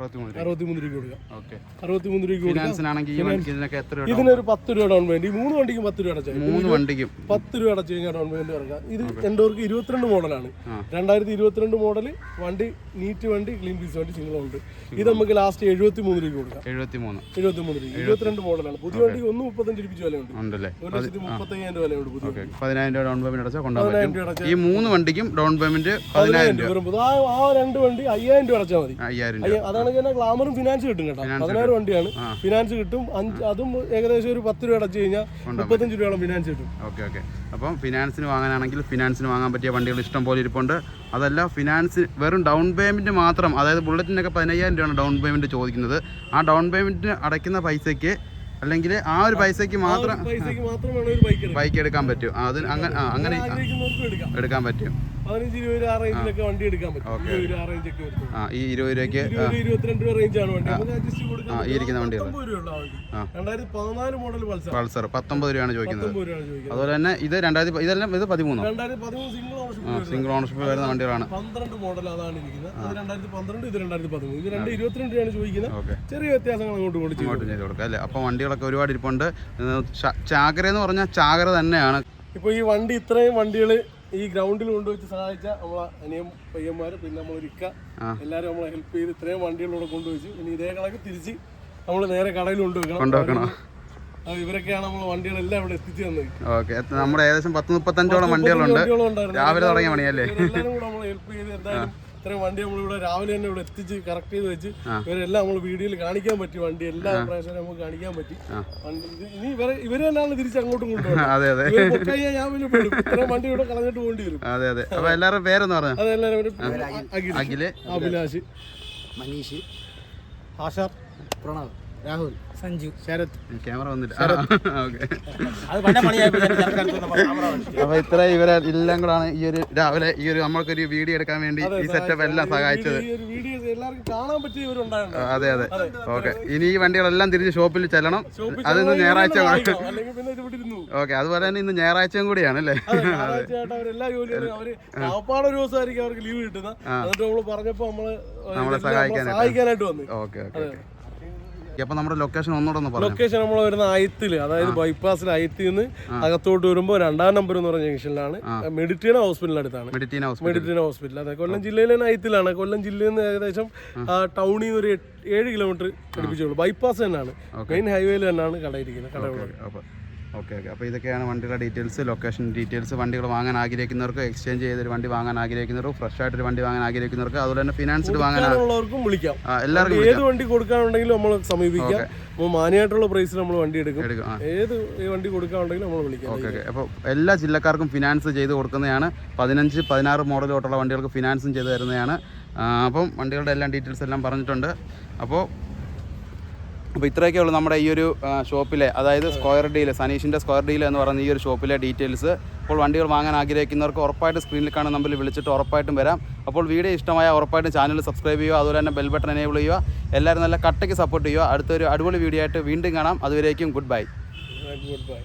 അറുപത്തി മൂന്ന് രൂപയ്ക്ക് കൊടുക്കാം. ഓക്കെ. അറുപത്തി മൂന്ന് രൂപയ്ക്ക് കൊടുക്കാം. ഇതിനൊക്കെ എത്ര രൂപ ഇതിനൊരു പത്ത് രൂപ ഡൗൺ പേയ്മെന്റ് ഈ മൂന്ന് വണ്ടിക്കും പത്ത് രൂപ അടച്ചു മൂന്ന് വണ്ടിക്കും. പത്ത് രൂപ അടച്ചു കഴിഞ്ഞാൽ ഡൗൺ പേയ്മെന്റ് ഇറക്കാം ഇത് എൻഡോർക്ക് ഇരുപത്തിരണ്ട് മോഡലാണ്. രണ്ടായിരത്തി ഇരുപത്തിരണ്ട് മോഡൽ വണ്ടി നീറ്റ് വണ്ടി ക്ലീൻ പീസ് വണ്ടി സിംഗിൾ ഉണ്ട്. ഇത് നമുക്ക് ലാസ്റ്റ് എഴുപത്തി മൂന്ന് രൂപ കൊടുക്കാം. എഴുപത്തി മൂന്ന് എഴുപത്തി മൂന്ന് രൂപ ഇരുപത്തിരണ്ട് മോഡലാണ് പുതിയ വണ്ടിക്ക് ഒന്ന് മുപ്പത്തഞ്ച് രൂപ വിലയുണ്ട്. ഉണ്ടല്ലേ? ഒരു ലക്ഷത്തി മുപ്പത്തയ്യായിരം രൂപ വിലയുണ്ട് പുതിയ പതിനായിരം രൂപ ഡൗൺ പേയ്മെന്റ് അടച്ചാൽ കൊണ്ടുപോകാൻ പറ്റും. ഈ മൂന്ന് വണ്ടിക്കും ഡൗൺ പേയ്മെന്റ് പതിനായിരം രൂപ ആ രണ്ട് വണ്ടി അയ്യായിരം രൂപ അടച്ചാൽ മതി. അയ്യായിരം അതാണെങ്കിൽ ഗ്ലാമറും ഫിനാൻസ് കിട്ടും കേട്ടോ. പതിനായിരം വണ്ടിയാണ്. ഫിനാൻസ് കിട്ടും. അഞ്ച് അതും ഏകദേശം ഒരു പത്ത് രൂപ അടച്ചു കഴിഞ്ഞാൽ മുപ്പത്തഞ്ച് രൂപയോളം ഫിനാൻസ് കിട്ടും. Okay okay. അപ്പം ഫിനാൻസിന് വാങ്ങാനാണെങ്കിൽ ഫിനാൻസിന് വാങ്ങാൻ പറ്റിയ വണ്ടികൾ ഇഷ്ടം പോലെ ഇരിപ്പുണ്ട്. അതല്ല ഫിനാൻസ് വെറും ഡൗൺ പേയ്മെന്റ് മാത്രം അതായത് ബുള്ളറ്റിനൊക്കെ പതിനയ്യായിരം രൂപയാണ് ഡൗൺ പേയ്മെന്റ് ചോദിക്കുന്നത്. ആ ഡൗൺ പേയ്മെന്റിന് അടയ്ക്കുന്ന പൈസയ്ക്ക് അല്ലെങ്കിൽ ആ ഒരു പൈസയ്ക്ക് മാത്രം പൈസക്ക് മാത്രം ഒരു ബൈക്ക് എടുക്കാൻ ബൈക്ക് എടുക്കാൻ പറ്റും. അത് അങ്ങനെ അങ്ങനെ എടുക്കാൻ പറ്റും. പതിനഞ്ച് ഇരുപത് ആ റേഞ്ചിലൊക്കെ വണ്ടി എടുക്കാൻ പറ്റും. ഇരുപത് ആ റേഞ്ചൊക്കെ വരുന്നത്. ആ ഈ ഇരുപത് രൂപയ്ക്ക് ഇരുപത് ഇരുപത്തിരണ്ട് രൂപ ആണ് വണ്ടി. നമുക്ക് അഡ്ജസ്റ്റ് ഈ ഇരിക്കുന്ന വണ്ടി. രണ്ടായിരത്തി പതിനാല് മോഡൽ പൾസർ പൾസർ പത്തൊമ്പത് രൂപയാണ് ചോദിക്കുന്നത്. അതുപോലെ തന്നെ ഇത് രണ്ടായിരത്തി ഇതെല്ലാം ഇത് പതിമൂന്നോ? രണ്ടായിരത്തി പതിമൂന്ന് സിംഗിൾ ഓണർഷിപ്പ് സിംഗിൾ ഓണർഷിപ്പ് വരുന്ന വണ്ടികളാണ്. പന്ത്രണ്ട് മോഡൽ അതാണ് ഇരിക്കുന്നത്. അത് രണ്ടായിരത്തി പന്ത്രണ്ട് ഇത് രണ്ടായിരത്തി പതിമൂന്ന് ഇത് രണ്ട് ഇരുപത്തിരണ്ട് രൂപയാണ് ചോദിക്കുന്നത്. ചെറിയ വ്യത്യാസങ്ങൾ അങ്ങോട്ട് അങ്ങോട്ട് ചെയ്തു ഇങ്ങോട്ട് ചെയ്ത് കൊടുക്കാം അല്ലേ? അപ്പോൾ വണ്ടികളൊക്കെ ഒരുപാട് ഇരിപ്പുണ്ട്. ചാകര എന്ന് പറഞ്ഞാൽ ചാകര തന്നെയാണ്. ഇപ്പൊ ഈ വണ്ടി ഇത്രയും വണ്ടികൾ ഈ ഗ്രൗണ്ടിൽ കൊണ്ടുവച്ച് സഹായിച്ച നമ്മളെ അനിയം പയ്യന്മാര് പിന്നെ നമ്മൾ ഇരിക്ക എല്ലാവരും നമ്മളെ ഹെൽപ്പ് ചെയ്ത് ഇത്രയും വണ്ടികളിലൂടെ കൊണ്ടുവച്ചു. ഇനി ഇതേ കണക്ക് തിരിച്ച് നമ്മൾ നേരെ കടയിൽ കൊണ്ടുവെക്കണം ഇവരൊക്കെയാണ് നമ്മൾ വണ്ടികളെല്ലാം ഇവിടെ എത്തിച്ചു തന്നത്. ഓക്കെ. നമ്മുടെ ഏകദേശം പത്ത് മുപ്പത്തഞ്ചോളം വണ്ടികളുണ്ട്. രാവിലെ തുടങ്ങിയ പണിയല്ലേ? എല്ലാവരും കൂടെ നമ്മളെ ഹെൽപ്പ് ചെയ്ത് എന്തായാലും ഇത്രയും വണ്ടി നമ്മൾ ഇവിടെ രാവിലെ തന്നെ ഇവിടെ എത്തിച്ച് കറക്റ്റ് ചെയ്ത് വെച്ച് ഇവരെല്ലാം നമ്മൾ വീഡിയോയിൽ കാണിക്കാൻ പറ്റി വണ്ടി. എല്ലാ പ്രാവശ്യം നമുക്ക് കാണിക്കാൻ പറ്റി. വണ്ടി ഇനി ഇവരെ ഇവർ തന്നെയാണ് തിരിച്ച് അങ്ങോട്ടും കൊണ്ടുപോകുന്നത് [LAUGHS] ഞാൻ പിന്നെ പെടും. ഇത്രയും വണ്ടി ഇവിടെ കളഞ്ഞിട്ട് പോകേണ്ടി വരും. അതെ അതെ. അപ്പോൾ എല്ലാവരും പേരെന്ന് പറഞ്ഞു? അതെ എല്ലാവരും അഖിൽ. അഭിലാഷ് മനീഷ്. ആശാർ പ്രണവ്. രാഹുൽ. സഞ്ജു. ശരത്. ക്യാമറ വന്നില്ല അപ്പൊ ഇത്ര ഇവരെ എല്ലാം കൂടാണ് ഈ ഒരു രാവിലെ ഈ ഒരു നമ്മൾക്കൊരു വീഡിയോ എടുക്കാൻ വേണ്ടി ഈ സെറ്റപ്പ് എല്ലാം സഹായിച്ചത്. ഈ ഒരു വീഡിയോ എല്ലാവർക്കും കാണാൻ പറ്റിയ ഇവരുണ്ടായിരുന്നു. അതെ അതെ. ഓക്കെ. ഇനി ഈ വണ്ടികളെല്ലാം തിരിച്ച് ഷോപ്പിൽ ചെല്ലണം. അത് ഇന്ന് ഞായറാഴ്ച അല്ലെങ്കിൽ പിന്നെ ഇത് ഇരുന്നു ഓക്കെ. അതുപോലെ തന്നെ ഇന്ന് ഞായറാഴ്ചയും കൂടിയാണ് അല്ലേ? അവർക്ക് ലീവ് കിട്ടുന്നത്. നമ്മളെ സഹായിക്കാനായിട്ട്. സഹായിക്കാനായിട്ട് വന്നു. Okay okay. ഓക്കെ നമ്മുടെ ലൊക്കേഷൻ ഒന്നുകൂടെ ഒന്ന് പറയാം ലൊക്കേഷൻ നമ്മൾ വരുന്ന അയത്തിൽ അതായത് ബൈപ്പാസിൽ അയത്തിൽ നിന്ന് അകത്തോട്ട് വരുമ്പോൾ രണ്ടാം നമ്പർ എന്ന് പറഞ്ഞ ജംഗ്ഷനിലാണ് മെഡിറ്റീന ഹോസ്പിറ്റലിന് അടുത്താണ്. മെഡിറ്റീന ഹോസ്പിറ്റൽ അതെ കൊല്ലം ജില്ലയിലെ തന്നെ അയത്തിലാണ് കൊല്ലം ജില്ലയിൽ നിന്ന് ഏകദേശം ടൗണിൽ നിന്ന് ഒരു ഏഴ് കിലോമീറ്റർ അടുപ്പിച്ചുള്ളൂ ബൈപ്പാസ് തന്നെയാണ്. മെയിൻ ഹൈവേയിൽ തന്നെയാണ് കടയിരിക്കുന്നത് കടയുള്ളത് ഓക്കെ ഓക്കെ. അപ്പോൾ ഇതൊക്കെയാണ് വണ്ടിയുടെ ഡീറ്റെയിൽസ് ലൊക്കേഷൻ ഡീറ്റെയിൽസ് വണ്ടികൾ വാങ്ങാൻ ആഗ്രഹിക്കുന്നവർക്ക് എക്സ്ചേഞ്ച് ചെയ്തൊരു വണ്ടി വാങ്ങാൻ ആഗ്രഹിക്കുന്നവർക്ക് ഫ്രഷ് ആയിട്ടൊരു വണ്ടി വാങ്ങാൻ ആഗ്രഹിക്കുന്നവർക്ക് അതുപോലെ തന്നെ ഫിനാൻസ്ഡ് വാങ്ങാനുള്ളവർക്കും വിളിക്കാം. എല്ലാവർക്കും ഏത് വണ്ടി കൊടുക്കാനുണ്ടെങ്കിലും നമ്മൾ സമീപിക്കാം. മാന്യമായിട്ടുള്ള പ്രൈസിൽ നമ്മൾ വണ്ടി എടുക്കും. ഏത് വണ്ടി കൊടുക്കാനുണ്ടെങ്കിലും നമ്മൾ വിളിക്കാം. Okay okay. അപ്പോൾ എല്ലാ ജില്ലക്കാർക്കും ഫിനാൻസ് ചെയ്ത് കൊടുക്കുന്നതാണ്. പതിനഞ്ച് പതിനാറ് മോഡൽ തൊട്ടുള്ള വണ്ടികൾക്ക് ഫിനാൻസും ചെയ്ത് തരുന്നതാണ്. അപ്പം വണ്ടികളുടെ എല്ലാം ഡീറ്റെയിൽസ് എല്ലാം പറഞ്ഞിട്ടുണ്ട്. അപ്പോൾ അപ്പോൾ ഇത്രയൊക്കെ ഉള്ളൂ നമ്മുടെ ഈ ഒരു ഷോപ്പിലെ അതായത് സ്ക്വയർ ഡീൽ സനീഷിന്റെ സ്ക്വയർ ഡീൽ എന്ന് പറയുന്ന ഈ ഒരു ഷോപ്പിലെ ഡീറ്റെയിൽസ്. അപ്പോൾ വണ്ടികൾ വാങ്ങാൻ ആഗ്രഹിക്കുന്നവർക്ക് ഉറപ്പായിട്ട് സ്ക്രീനിൽ കാണുന്ന നമ്പറിൽ വിളിച്ചിട്ട് ഉറപ്പായിട്ടും വരാം. അപ്പോൾ വീഡിയോ ഇഷ്ടമായ ഉറപ്പായിട്ടും ചാനൽ സബ്സ്ക്രൈബ് ചെയ്യുക അതുപോലെ തന്നെ ബെൽ ബട്ടൺ എനേബിൾ ചെയ്യുക. എല്ലാവരും നല്ല കട്ടയ്ക്ക് സപ്പോർട്ട് ചെയ്യുക. അടുത്തൊരു അടിപൊളി വീഡിയോ ആയിട്ട് വീണ്ടും കാണാം. അതുവരേക്കും ഗുഡ് ബൈ ഗുഡ് ബൈ